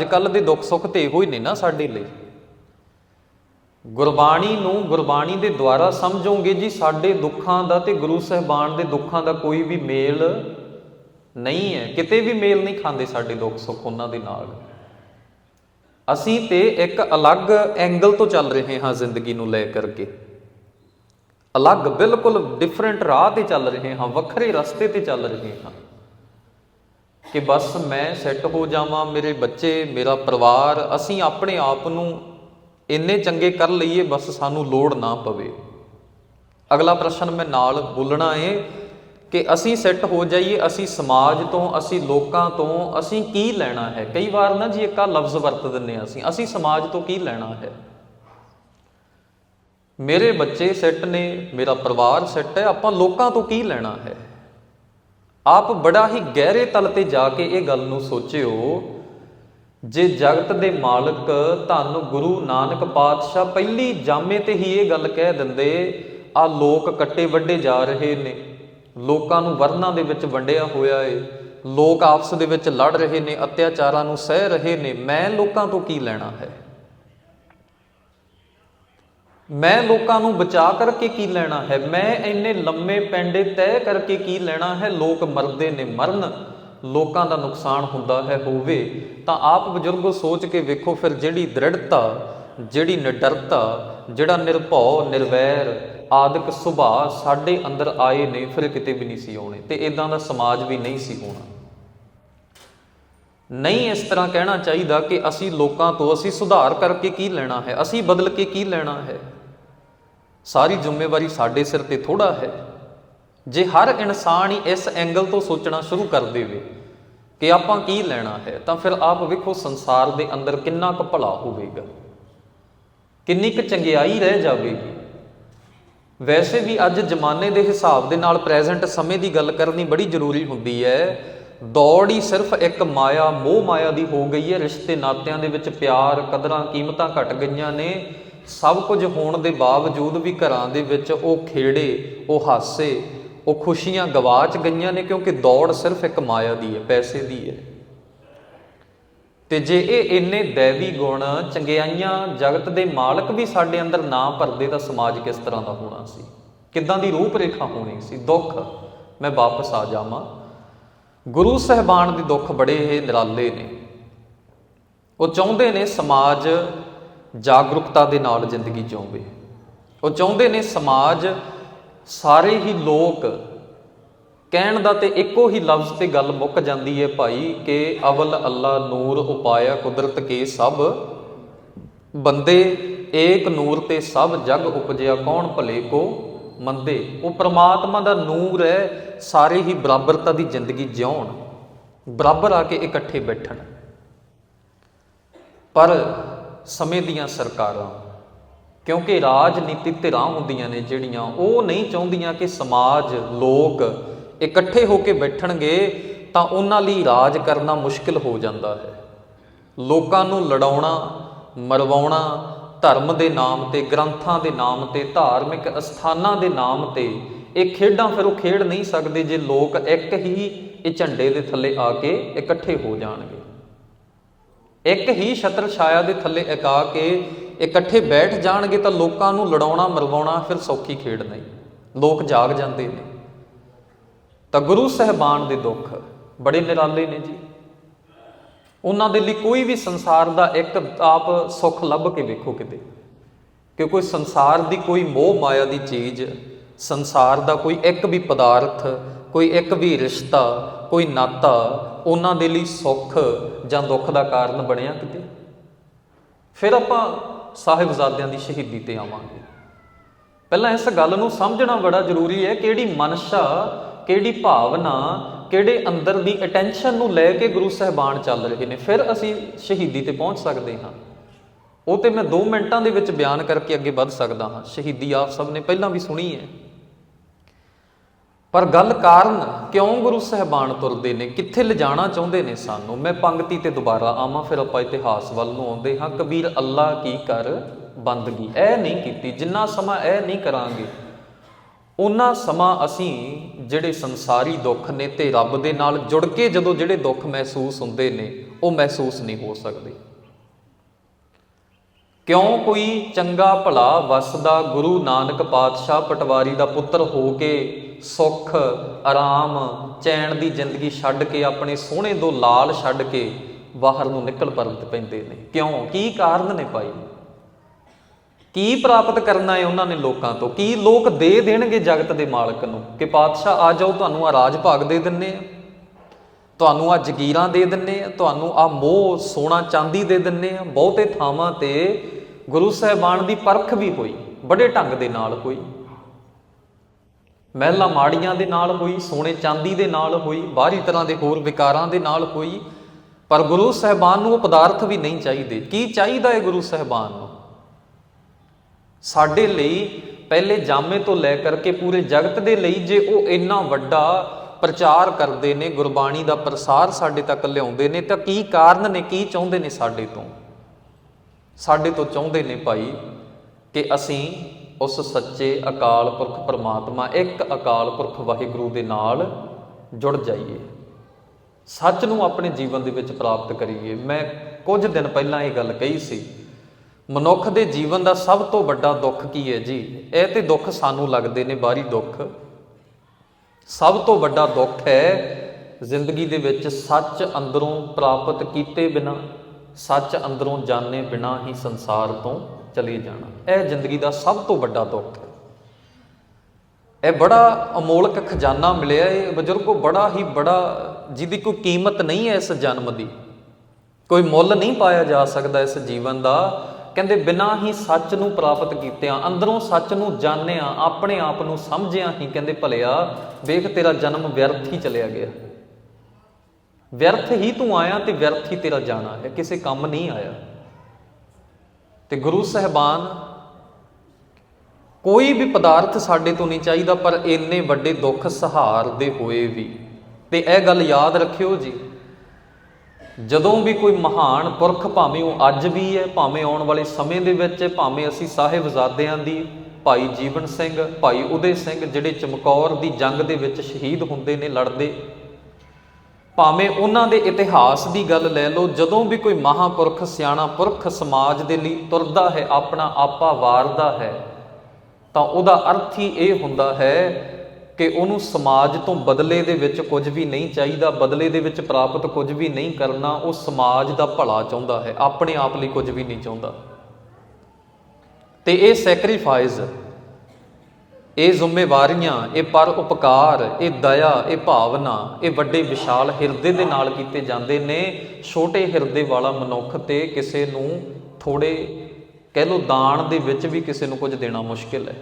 ਅੱਜ ਕੱਲ ਦੇ ਦੁੱਖ ਸੁੱਖ ਤੇ ਇਹੋ ਹੀ ਨੇ ਨਾ ਸਾਡੇ ਲਈ। ਗੁਰਬਾਣੀ ਨੂੰ ਗੁਰਬਾਣੀ ਦੇ ਦੁਆਰਾ ਸਮਝੋਗੇ ਜੀ, ਸਾਡੇ ਦੁੱਖਾਂ ਦਾ ਤੇ ਗੁਰੂ ਸਾਹਿਬਾਨ ਦੇ ਦੁੱਖਾਂ ਦਾ ਕੋਈ ਵੀ ਮੇਲ ਨਹੀਂ ਹੈ। ਕਿਤੇ ਵੀ ਮੇਲ ਨਹੀਂ ਖਾਂਦੇ ਸਾਡੇ ਦੁੱਖ ਸੁੱਖ ਉਹਨਾਂ ਦੇ ਨਾਲ। ਅਸੀਂ ਤੇ ਇੱਕ ਅਲੱਗ ਐਂਗਲ ਤੋਂ ਚੱਲ ਰਹੇ ਹਾਂ ਜ਼ਿੰਦਗੀ ਨੂੰ ਲੈ ਕਰਕੇ। ਅਲੱਗ ਬਿਲਕੁਲ ਡਿਫਰੈਂਟ ਰਾਹ ਤੇ ਚੱਲ ਰਹੇ ਹਾਂ, ਵੱਖਰੇ ਰਸਤੇ ਤੇ ਚੱਲ ਰਹੇ ਹਾਂ। ਕਿ ਬਸ ਮੈਂ ਸੈੱਟ ਹੋ ਜਾਵਾਂ, ਮੇਰੇ ਬੱਚੇ, ਮੇਰਾ ਪਰਿਵਾਰ, ਅਸੀਂ ਆਪਣੇ ਆਪ ਨੂੰ ਇੰਨੇ ਚੰਗੇ ਕਰ ਲਈਏ, ਬਸ ਸਾਨੂੰ ਲੋੜ ਨਾ ਪਵੇ। ਅਗਲਾ ਪ੍ਰਸ਼ਨ ਮੈਂ ਨਾਲ ਬੋਲਣਾ ਏ ਕਿ ਅਸੀਂ ਸੈੱਟ ਹੋ ਜਾਈਏ, ਅਸੀਂ ਸਮਾਜ ਤੋਂ, ਅਸੀਂ ਲੋਕਾਂ ਤੋਂ, ਅਸੀਂ ਕੀ ਲੈਣਾ ਹੈ? ਕਈ ਵਾਰ ਨਾ ਜੀ ਇੱਕ ਲਫ਼ਜ਼ ਵਰਤ ਦਿੰਨੇ ਹਾਂ ਅਸੀਂ ਅਸੀਂ ਸਮਾਜ ਤੋਂ ਕੀ ਲੈਣਾ ਹੈ? ਮੇਰੇ ਬੱਚੇ ਸੈੱਟ ਨੇ, ਮੇਰਾ ਪਰਿਵਾਰ ਸੈੱਟ ਹੈ, ਆਪਾਂ ਲੋਕਾਂ ਤੋਂ ਕੀ ਲੈਣਾ ਹੈ? ਆਪ ਬੜਾ ਹੀ ਗਹਿਰੇ ਤਲ ਤੇ ਜਾ ਕੇ ਇਹ ਗੱਲ ਨੂੰ ਸੋਚਿਓ, ਜੇ ਜਗਤ ਦੇ ਮਾਲਕ ਧੰਨ ਗੁਰੂ ਨਾਨਕ ਪਾਤਸ਼ਾਹ ਪਹਿਲੀ ਜਾਮੇ ਤੇ ਹੀ ਇਹ ਗੱਲ ਕਹਿ ਦਿੰਦੇ, ਆ ਲੋਕ ਕੱਟੇ ਵੱਡੇ ਜਾ ਰਹੇ ਨੇ, ਲੋਕਾਂ ਨੂੰ ਵਰਨਾਂ ਦੇ ਵਿੱਚ ਵੰਡਿਆ ਹੋਇਆ ਏ, ਲੋਕ ਆਪਸ ਦੇ ਵਿੱਚ ਲੜ ਰਹੇ ਨੇ, ਅਤਿਆਚਾਰਾਂ ਨੂੰ ਸਹਿ ਰਹੇ ਨੇ, ਮੈਂ ਲੋਕਾਂ ਤੋਂ ਕੀ ਲੈਣਾ ਹੈ? ਮੈਂ ਲੋਕਾਂ ਨੂੰ ਬਚਾ ਕਰਕੇ ਕੀ ਲੈਣਾ ਹੈ? ਮੈਂ ਇੰਨੇ ਲੰਮੇ ਪੈਂਡੇ ਤੈਅ ਕਰਕੇ ਕੀ ਲੈਣਾ ਹੈ? ਲੋਕ ਮਰਦੇ ਨੇ ਮਰਨ। ਲੋਕਾਂ ਦਾ ਨੁਕਸਾਨ ਹੁੰਦਾ ਹੈ ਹੋਵੇ। ਤਾਂ ਆਪ ਬਜ਼ੁਰਗੋ ਸੋਚ ਕੇ ਵੇਖੋ ਫਿਰ ਜਿਹੜੀ ਦ੍ਰਿੜਤਾ, ਜਿਹੜੀ ਨਿਡਰਤਾ, ਜਿਹੜਾ ਨਿਰਭਉ, ਨਿਰਵੈਰ, ਆਦਿਕ ਸੁਭਾਅ ਸਾਡੇ ਅੰਦਰ ਆਏ ਨੇ, ਫਿਰ ਕਿਤੇ ਵੀ ਨਹੀਂ ਸੀ ਆਉਣੇ। ਤੇ ਇਦਾਂ ਦਾ ਸਮਾਜ ਵੀ ਨਹੀਂ ਸੀ ਹੋਣਾ। ਨਹੀਂ ਇਸ ਤਰ੍ਹਾਂ ਕਹਿਣਾ ਚਾਹੀਦਾ ਕਿ ਅਸੀਂ ਲੋਕਾਂ ਤੋਂ ਅਸੀਂ ਸੁਧਾਰ ਕਰਕੇ ਕੀ ਲੈਣਾ ਹੈ? ਅਸੀਂ ਬਦਲ ਕੇ ਕੀ ਲੈਣਾ ਹੈ? ਸਾਰੀ ਜ਼ਿੰਮੇਵਾਰੀ ਸਾਡੇ ਸਿਰ ਤੇ ਥੋੜਾ ਹੈ। ਜੇ ਹਰ ਇਨਸਾਨ ਹੀ ਇਸ ਐਂਗਲ ਤੋਂ ਸੋਚਣਾ ਸ਼ੁਰੂ ਕਰ ਦੇਵੇ ਕਿ ਆਪਾਂ ਕੀ ਲੈਣਾ ਹੈ, ਤਾਂ ਫਿਰ ਆਪ ਵੇਖੋ ਸੰਸਾਰ ਦੇ ਅੰਦਰ ਕਿੰਨਾ ਕੁ ਭਲਾ ਹੋਵੇਗਾ। ਕਿੰਨੀ ਕੁ ਚੰਗਿਆਈ ਰਹਿ ਜਾਵੇਗੀ। ਵੈਸੇ ਵੀ ਅੱਜ ਜ਼ਮਾਨੇ ਦੇ ਹਿਸਾਬ ਦੇ ਨਾਲ ਪ੍ਰੈਜ਼ੈਂਟ ਸਮੇਂ ਦੀ ਗੱਲ ਕਰਨੀ ਬੜੀ ਜ਼ਰੂਰੀ ਹੁੰਦੀ ਹੈ। ਦੌੜ ਹੀ ਸਿਰਫ ਇੱਕ ਮਾਇਆ, ਮੋਹ ਮਾਇਆ ਦੀ ਹੋ ਗਈ ਹੈ। ਰਿਸ਼ਤੇ ਨਾਤਿਆਂ ਦੇ ਵਿੱਚ ਪਿਆਰ, ਕਦਰਾਂ, ਕੀਮਤਾਂ ਘਟ ਗਈਆਂ ਨੇ। ਸਭ ਕੁਝ ਹੋਣ ਦੇ ਬਾਵਜੂਦ ਵੀ ਘਰਾਂ ਦੇ ਵਿੱਚ ਉਹ ਖੇੜੇ, ਉਹ ਹਾਸੇ, ਉਹ ਖੁਸ਼ੀਆਂ ਗਵਾਚ ਗਈਆਂ ਨੇ ਕਿਉਂਕਿ ਦੌੜ ਸਿਰਫ ਇੱਕ ਮਾਇਆ ਦੀ ਹੈ, ਪੈਸੇ ਦੀ ਹੈ। ਤੇ ਜੇ ਇਹ ਇੰਨੇ ਦੇਵੀ ਗੁਣ ਚੰਗਿਆਈਆਂ ਜਗਤ ਦੇ ਮਾਲਕ ਵੀ ਸਾਡੇ ਅੰਦਰ ਨਾ ਭਰਦੇ ਤਾਂ ਸਮਾਜ ਕਿਸ ਤਰ੍ਹਾਂ ਦਾ ਹੋਣਾ ਸੀ? ਕਿੱਦਾਂ ਦੀ ਰੂਪ ਰੇਖਾ ਹੋਣੀ ਸੀ? ਦੁੱਖ, ਮੈਂ ਵਾਪਸ ਆ ਜਾਵਾਂ। ਗੁਰੂ ਸਹਿਬਾਨ ਦੇ ਦੁੱਖ ਬੜੇ ਹੀ ਨਿਰਾਲੇ ਨੇ। ਉਹ ਚਾਹੁੰਦੇ ਨੇ ਸਮਾਜ ਜਾਗਰੂਕਤਾ ਦੇ ਨਾਲ ਜ਼ਿੰਦਗੀ ਜਿਉਂਵੇ ਉਹ ਚਾਹੁੰਦੇ ਨੇ ਸਮਾਜ ਸਾਰੇ ਹੀ ਲੋਕ ਕਹਿਣ ਦਾ ਤੇ ਇੱਕੋ ਹੀ ਲਫ਼ਜ਼ ਤੇ ਗੱਲ ਮੁੱਕ ਜਾਂਦੀ ਹੈ ਭਾਈ ਕਿ ਅਵਲ ਅੱਲਾ ਨੂਰ ਉਪਾਇਆ ਕੁਦਰਤ ਕੇ ਸਭ। ਬੰਦੇ ਏਕ ਨੂਰ ਤੇ ਸਭ ਜਗ ਉਪਜਿਆ ਕੌਣ ਭਲੇ ਕੋ ਮੰਦੇ। ਉਹ ਪ੍ਰਮਾਤਮਾ ਦਾ ਨੂਰ ਹੈ, ਸਾਰੇ ਹੀ ਬਰਾਬਰਤਾ ਦੀ ਜ਼ਿੰਦਗੀ ਜਿਉਣ। ਬਰਾਬਰ ਆ ਕੇ ਇਕੱਠੇ ਬੈਠਣ। ਪਰ ਸਮੇਂ ਦੀਆਂ ਸਰਕਾਰਾਂ। ਕਿਉਂਕਿ ਰਾਜਨੀਤੀ ਧਿਰਾਂ ਹੁੰਦੀਆਂ ਨੇ ਜਿਹੜੀਆਂ, ਉਹ ਨਹੀਂ ਚਾਹੁੰਦੀਆਂ ਕਿ ਸਮਾਜ, ਲੋਕ ਇਕੱਠੇ ਹੋ ਕੇ ਬੈਠਣਗੇ, ਤਾਂ ਉਹਨਾਂ ਲਈ ਰਾਜ ਕਰਨਾ ਮੁਸ਼ਕਿਲ ਹੋ ਜਾਂਦਾ ਹੈ। ਲੋਕਾਂ ਨੂੰ ਲੜਾਉਣਾ, ਮਰਵਾਉਣਾ, ਧਰਮ ਦੇ ਨਾਮ ਤੇ, ਗ੍ਰੰਥਾਂ ਦੇ ਨਾਮ ਤੇ, ਧਾਰਮਿਕ ਅਸਥਾਨਾਂ ਦੇ ਨਾਮ ਤੇ, ਇਹ ਖੇਡਾਂ ਫਿਰ ਉਹ ਖੇਡ ਨਹੀਂ ਸਕਦੇ ਜੇ ਲੋਕ ਇੱਕ ਹੀ ਇਹ ਝੰਡੇ ਦੇ ਥੱਲੇ ਆ ਕੇ ਇਕੱਠੇ ਹੋ ਜਾਣਗੇ। ਇੱਕ ਹੀ ਛਤਰ ਛਾਇਆ ਦੇ ਥੱਲੇ ਇਕਾ ਕੇ ਇਕੱਠੇ ਬੈਠ ਜਾਣਗੇ ਤਾਂ ਲੋਕਾਂ ਨੂੰ ਲੜਾਉਣਾ ਮਰਵਾਉਣਾ ਫਿਰ ਸੌਖੀ ਖੇਡ ਨਹੀਂ। ਲੋਕ ਜਾਗ ਜਾਂਦੇ ਨੇ। ਤਾਂ ਗੁਰੂ ਸਹਿਬਾਨ ਦੇ ਦੁੱਖ ਬੜੇ ਨਿਰਾਲੇ ਨੇ ਜੀ। ਉਹਨਾਂ ਦੇ ਲਈ ਕੋਈ ਵੀ ਸੰਸਾਰ ਦਾ ਇੱਕ ਆਪ ਸੁੱਖ ਲੱਭ ਕੇ ਵੇਖੋ ਕਿਤੇ। ਕਿ ਕੋਈ ਸੰਸਾਰ ਦੀ ਕੋਈ ਮੋਹ ਮਾਇਆ ਦੀ ਚੀਜ਼, ਸੰਸਾਰ ਦਾ ਕੋਈ ਇੱਕ ਵੀ ਪਦਾਰਥ ਕੋਈ ਇੱਕ ਵੀ ਰਿਸ਼ਤਾ, ਕੋਈ ਨਾਤਾ ਉਹਨਾਂ ਦੇ ਲਈ ਸੁੱਖ ਜਾਂ ਦੁੱਖ ਦਾ ਕਾਰਨ ਬਣਿਆ ਕਿਤੇ? ਫਿਰ ਆਪਾਂ ਸਾਹਿਬਜ਼ਾਦਿਆਂ ਦੀ ਸ਼ਹੀਦੀ ਤੇ ਆਵਾਂਗੇ। ਪਹਿਲਾਂ ਇਸ ਗੱਲ ਨੂੰ ਸਮਝਣਾ ਬੜਾ ਜ਼ਰੂਰੀ ਹੈ, ਕਿਹੜੀ ਮਨਸ਼ਾ, ਕਿਹੜੀ ਭਾਵਨਾ, ਕਿਹੜੇ ਅੰਦਰ ਦੀ ਅਟੈਂਸ਼ਨ ਨੂੰ ਲੈ ਕੇ ਗੁਰੂ ਸਾਹਿਬਾਨ ਚੱਲ ਰਹੇ ਨੇ। ਫਿਰ ਅਸੀਂ ਸ਼ਹੀਦੀ ਤੇ ਪਹੁੰਚ ਸਕਦੇ ਹਾਂ। ਉਹ ਤੇ ਮੈਂ 2 ਮਿੰਟਾਂ ਦੇ ਵਿੱਚ ਬਿਆਨ ਕਰਕੇ ਅੱਗੇ ਵੱਧ ਸਕਦਾ ਹਾਂ। ਸ਼ਹੀਦੀ ਆਪ ਸਭ ਨੇ ਪਹਿਲਾਂ ਵੀ ਸੁਣੀ ਹੈ। ਪਰ ਗੱਲ ਕਾਰਨ ਕਿਉਂ ਗੁਰੂ ਸਾਹਿਬਾਨ ਤੁਰਦੇ ਨੇ? ਕਿੱਥੇ ਲਿਜਾਣਾ ਚਾਹੁੰਦੇ ਨੇ ਸਾਨੂੰ? ਮੈਂ ਪੰਕਤੀ ਤੇ ਦੁਬਾਰਾ ਆਵਾਂ, ਫਿਰ ਆਪਾਂ ਇਤਿਹਾਸ ਵੱਲ ਨੂੰ ਆਉਂਦੇ ਹਾਂ। ਕਬੀਰ ਅੱਲਾ ਕੀ ਕਰ ਬੰਦਗੀ? ਇਹ ਨਹੀਂ ਕੀਤੀ, ਜਿੰਨਾ ਸਮਾਂ ਇਹ ਨਹੀਂ ਕਰਾਂਗੇ ਉਹਨਾਂ ਸਮਾਂ ਅਸੀਂ ਜਿਹੜੇ ਸੰਸਾਰੀ ਦੁੱਖ ਨੇ ਤੇ ਰੱਬ ਦੇ ਨਾਲ ਜੁੜ ਕੇ ਜਦੋਂ ਜਿਹੜੇ ਦੁੱਖ ਮਹਿਸੂਸ ਹੁੰਦੇ ਨੇ, ਉਹ ਮਹਿਸੂਸ ਨਹੀਂ ਹੋ ਸਕਦੇ। ਕਿਉਂ ਕੋਈ ਚੰਗਾ ਭਲਾ ਵਸਦਾ ਗੁਰੂ ਨਾਨਕ ਪਾਤਸ਼ਾਹ ਪਟਵਾਰੀ ਦਾ ਪੁੱਤਰ ਹੋ ਕੇ ਸੁੱਖ, ਆਰਾਮ, ਚੈਨ ਦੀ ਜ਼ਿੰਦਗੀ ਛੱਡ ਕੇ, ਆਪਣੇ ਸੋਹਣੇ ਦੋ ਲਾਲ ਛੱਡ ਕੇ ਬਾਹਰ ਨੂੰ ਨਿਕਲ ਪਰਤ ਪੈਂਦੇ ਨੇ। ਕਿਉਂ? ਕੀ ਕਾਰਨ ਨੇ ਭਾਈ? ਕੀ ਪ੍ਰਾਪਤ ਕਰਨਾ ਹੈ ਉਹਨਾਂ ਨੇ ਲੋਕਾਂ ਤੋਂ? ਕੀ ਲੋਕ ਦੇ ਦੇਣਗੇ ਜਗਤ ਦੇ ਮਾਲਕ ਨੂੰ? ਕਿ ਪਾਤਸ਼ਾਹ ਆ ਜਾਓ, ਤੁਹਾਨੂੰ ਆ ਰਾਜ ਭਾਗ ਦੇ ਦਿੰਨੇ ਆ। ਤੁਹਾਨੂੰ ਆ ਜਗੀਰਾਂ ਦੇ ਦਿੰਨੇ ਆ। ਤੁਹਾਨੂੰ ਆ ਮੋਹ ਸੋਨਾ ਚਾਂਦੀ ਦੇ ਦਿੰਨੇ ਆ। ਬਹੁਤੇ ਥਾਵਾਂ ਤੇ ਗੁਰੂ ਸਾਹਿਬਾਨ ਦੀ ਪਰਖ ਵੀ ਹੋਈ, ਬੜੇ ਢੰਗ ਦੇ ਨਾਲ ਹੋਈ। ਮਹਿਲਾ ਮਾੜੀਆਂ ਦੇ ਨਾਲ ਹੋਈ ਸੋਨੇ ਚਾਂਦੀ ਦੇ ਨਾਲ ਹੋਈ, ਬਾਹਰੀ ਤਰ੍ਹਾਂ ਦੇ ਹੋਰ ਵਿਕਾਰਾਂ ਦੇ ਨਾਲ ਹੋਈ, ਪਰ ਗੁਰੂ ਸਾਹਿਬਾਨ ਨੂੰ ਉਹ ਪਦਾਰਥ ਵੀ ਨਹੀਂ ਚਾਹੀਦੇ। ਕੀ ਚਾਹੀਦਾ ਹੈ ਗੁਰੂ ਸਾਹਿਬਾਨ ਨੂੰ? ਸਾਡੇ ਲਈ ਪਹਿਲੇ ਜਾਮੇ ਤੋਂ ਲੈ ਕਰਕੇ ਪੂਰੇ ਜਗਤ ਦੇ ਲਈ ਜੇ ਉਹ ਇੰਨਾ ਵੱਡਾ ਪ੍ਰਚਾਰ ਕਰਦੇ ਨੇ, ਗੁਰਬਾਣੀ ਦਾ ਪ੍ਰਸਾਰ ਸਾਡੇ ਤੱਕ ਲਿਆਉਂਦੇ ਨੇ, ਤਾਂ ਕੀ ਕਾਰਨ ਨੇ, ਕੀ ਚਾਹੁੰਦੇ ਨੇ ਸਾਡੇ ਤੋਂ? ਸਾਡੇ ਤੋਂ ਚਾਹੁੰਦੇ ਨੇ ਭਾਈ ਕਿ ਅਸੀਂ ਉਸ ਸੱਚੇ ਅਕਾਲ ਪੁਰਖ ਪਰਮਾਤਮਾ, ਇੱਕ ਅਕਾਲ ਪੁਰਖ ਵਾਹਿਗੁਰੂ ਦੇ ਨਾਲ ਜੁੜ ਜਾਈਏ। ਸੱਚ ਨੂੰ ਆਪਣੇ ਜੀਵਨ ਦੇ ਵਿੱਚ ਪ੍ਰਾਪਤ ਕਰੀਏ। ਮੈਂ ਕੁਝ ਦਿਨ ਪਹਿਲਾਂ ਇਹ ਗੱਲ ਕਹੀ ਸੀ, ਮਨੁੱਖ ਦੇ ਜੀਵਨ ਦਾ ਸਭ ਤੋਂ ਵੱਡਾ ਦੁੱਖ ਕੀ ਹੈ ਜੀ? ਇਹ ਤੇ ਦੁੱਖ ਸਾਨੂੰ ਲੱਗਦੇ ਨੇ, ਬਾਹਰੀ ਦੁੱਖ। ਸਭ ਤੋਂ ਵੱਡਾ ਦੁੱਖ ਹੈ ਜ਼ਿੰਦਗੀ ਦੇ ਵਿੱਚ ਸੱਚ ਅੰਦਰੋਂ ਪ੍ਰਾਪਤ ਕੀਤੇ ਬਿਨਾ। ਸੱਚ ਅੰਦਰੋਂ ਜਾਣੇ ਬਿਨਾ ਹੀ ਸੰਸਾਰ ਤੋਂ ਚਲੇ ਜਾਣਾ। ਇਹ ਜ਼ਿੰਦਗੀ ਦਾ ਸਭ ਤੋਂ ਵੱਡਾ ਦੁੱਖ ਹੈ। ਇਹ ਬੜਾ ਅਮੋਲਕ ਖਜ਼ਾਨਾ ਮਿਲਿਆ। ਇਹ ਬਜ਼ੁਰਗੋ ਬੜਾ ਹੀ ਬੜਾ, ਜਿਹਦੀ ਕੋਈ ਕੀਮਤ ਨਹੀਂ ਹੈ ਇਸ ਜਨਮ ਦੀ। ਕੋਈ ਮੁੱਲ ਨਹੀਂ ਪਾਇਆ ਜਾ ਸਕਦਾ ਇਸ ਜੀਵਨ ਦਾ। ਕਹਿੰਦੇ ਬਿਨਾਂ ਹੀ ਸੱਚ ਨੂੰ ਪ੍ਰਾਪਤ ਕੀਤਿਆਂ, ਅੰਦਰੋਂ ਸੱਚ ਨੂੰ ਜਾਣਿਆ, ਆਪਣੇ ਆਪ ਨੂੰ ਸਮਝਿਆ ਹੀ ਕਹਿੰਦੇ ਭਲਿਆ, ਵੇਖ ਤੇਰਾ ਜਨਮ ਵਿਅਰਥ ਹੀ ਚਲਿਆ ਗਿਆ। ਵਿਅਰਥ ਹੀ ਤੂੰ ਆਇਆ ਤੇ ਵਿਅਰਥ ਹੀ ਤੇਰਾ ਜਾਣਾ ਹੈ, ਕਿਸੇ ਕੰਮ ਨਹੀਂ ਆਇਆ। ਤੇ ਗੁਰੂ ਸਹਿਬਾਨ, ਕੋਈ ਵੀ ਪਦਾਰਥ ਸਾਡੇ ਤੋਂ ਨਹੀਂ ਚਾਹੀਦਾ, ਪਰ ਇੰਨੇ ਵੱਡੇ ਦੁੱਖ ਸਹਾਰਦੇ ਹੋਏ ਵੀ। ਤੇ ਇਹ ਗੱਲ ਯਾਦ ਰੱਖਿਓ ਜੀ, ਜਦੋਂ ਵੀ ਕੋਈ ਮਹਾਨ ਪੁਰਖ ਭਾਵੇਂ ਉਹ ਅੱਜ ਵੀ ਹੈ, ਭਾਵੇਂ ਆਉਣ ਵਾਲੇ ਸਮੇਂ ਦੇ ਵਿੱਚ ਹੈ, ਭਾਵੇਂ ਅਸੀਂ ਸਾਹਿਬਜ਼ਾਦਿਆਂ ਦੀ ਭਾਈ ਜੀਵਨ ਸਿੰਘ, ਭਾਈ ਉਦੇ ਸਿੰਘ ਜਿਹੜੇ ਚਮਕੌਰ ਦੀ ਜੰਗ ਦੇ ਵਿੱਚ ਸ਼ਹੀਦ ਹੁੰਦੇ ਨੇ, ਲੜਦੇ ਭਾਵੇਂ ਉਹਨਾਂ ਦੇ ਇਤਿਹਾਸ ਦੀ ਗੱਲ ਲੈ ਲਓ, ਜਦੋਂ ਵੀ ਕੋਈ ਮਹਾਪੁਰਖ, ਸਿਆਣਾ ਪੁਰਖ ਸਮਾਜ ਦੇ ਲਈ ਤੁਰਦਾ ਹੈ, ਆਪਣਾ ਆਪਾ ਵਾਰਦਾ ਹੈ, ਤਾਂ ਉਹਦਾ ਅਰਥ ਹੀ ਇਹ ਹੁੰਦਾ ਹੈ ਕਿ ਉਹਨੂੰ ਸਮਾਜ ਤੋਂ ਬਦਲੇ ਦੇ ਵਿੱਚ ਕੁਝ ਵੀ ਨਹੀਂ ਚਾਹੀਦਾ, ਬਦਲੇ ਦੇ ਵਿੱਚ ਪ੍ਰਾਪਤ ਕੁਝ ਵੀ ਨਹੀਂ ਕਰਨਾ, ਉਹ ਸਮਾਜ ਦਾ ਭਲਾ ਚਾਹੁੰਦਾ ਹੈ, ਆਪਣੇ ਆਪ ਲਈ ਕੁਝ ਵੀ ਨਹੀਂ ਚਾਹੁੰਦਾ। ਤੇ ਇਹ ਸੈਕਰੀਫਾਈਸ ਇਹ ਜ਼ਿੰਮੇਵਾਰੀਆਂ, ਇਹ ਪਰ ਉਪਕਾਰ, ਇਹ ਦਇਆ, ਇਹ ਭਾਵਨਾ, ਇਹ ਵੱਡੇ ਵਿਸ਼ਾਲ ਹਿਰਦੇ ਦੇ ਨਾਲ ਕੀਤੇ ਜਾਂਦੇ ਨੇ। ਛੋਟੇ ਹਿਰਦੇ ਵਾਲਾ ਮਨੁੱਖ ਤੇ ਕਿਸੇ ਨੂੰ ਥੋੜੇ ਕਹਿ ਲੋ ਦਾਨ ਦੇ ਵਿੱਚ ਵੀ ਕਿਸੇ ਨੂੰ ਕੁਝ ਦੇਣਾ ਮੁਸ਼ਕਿਲ ਹੈ।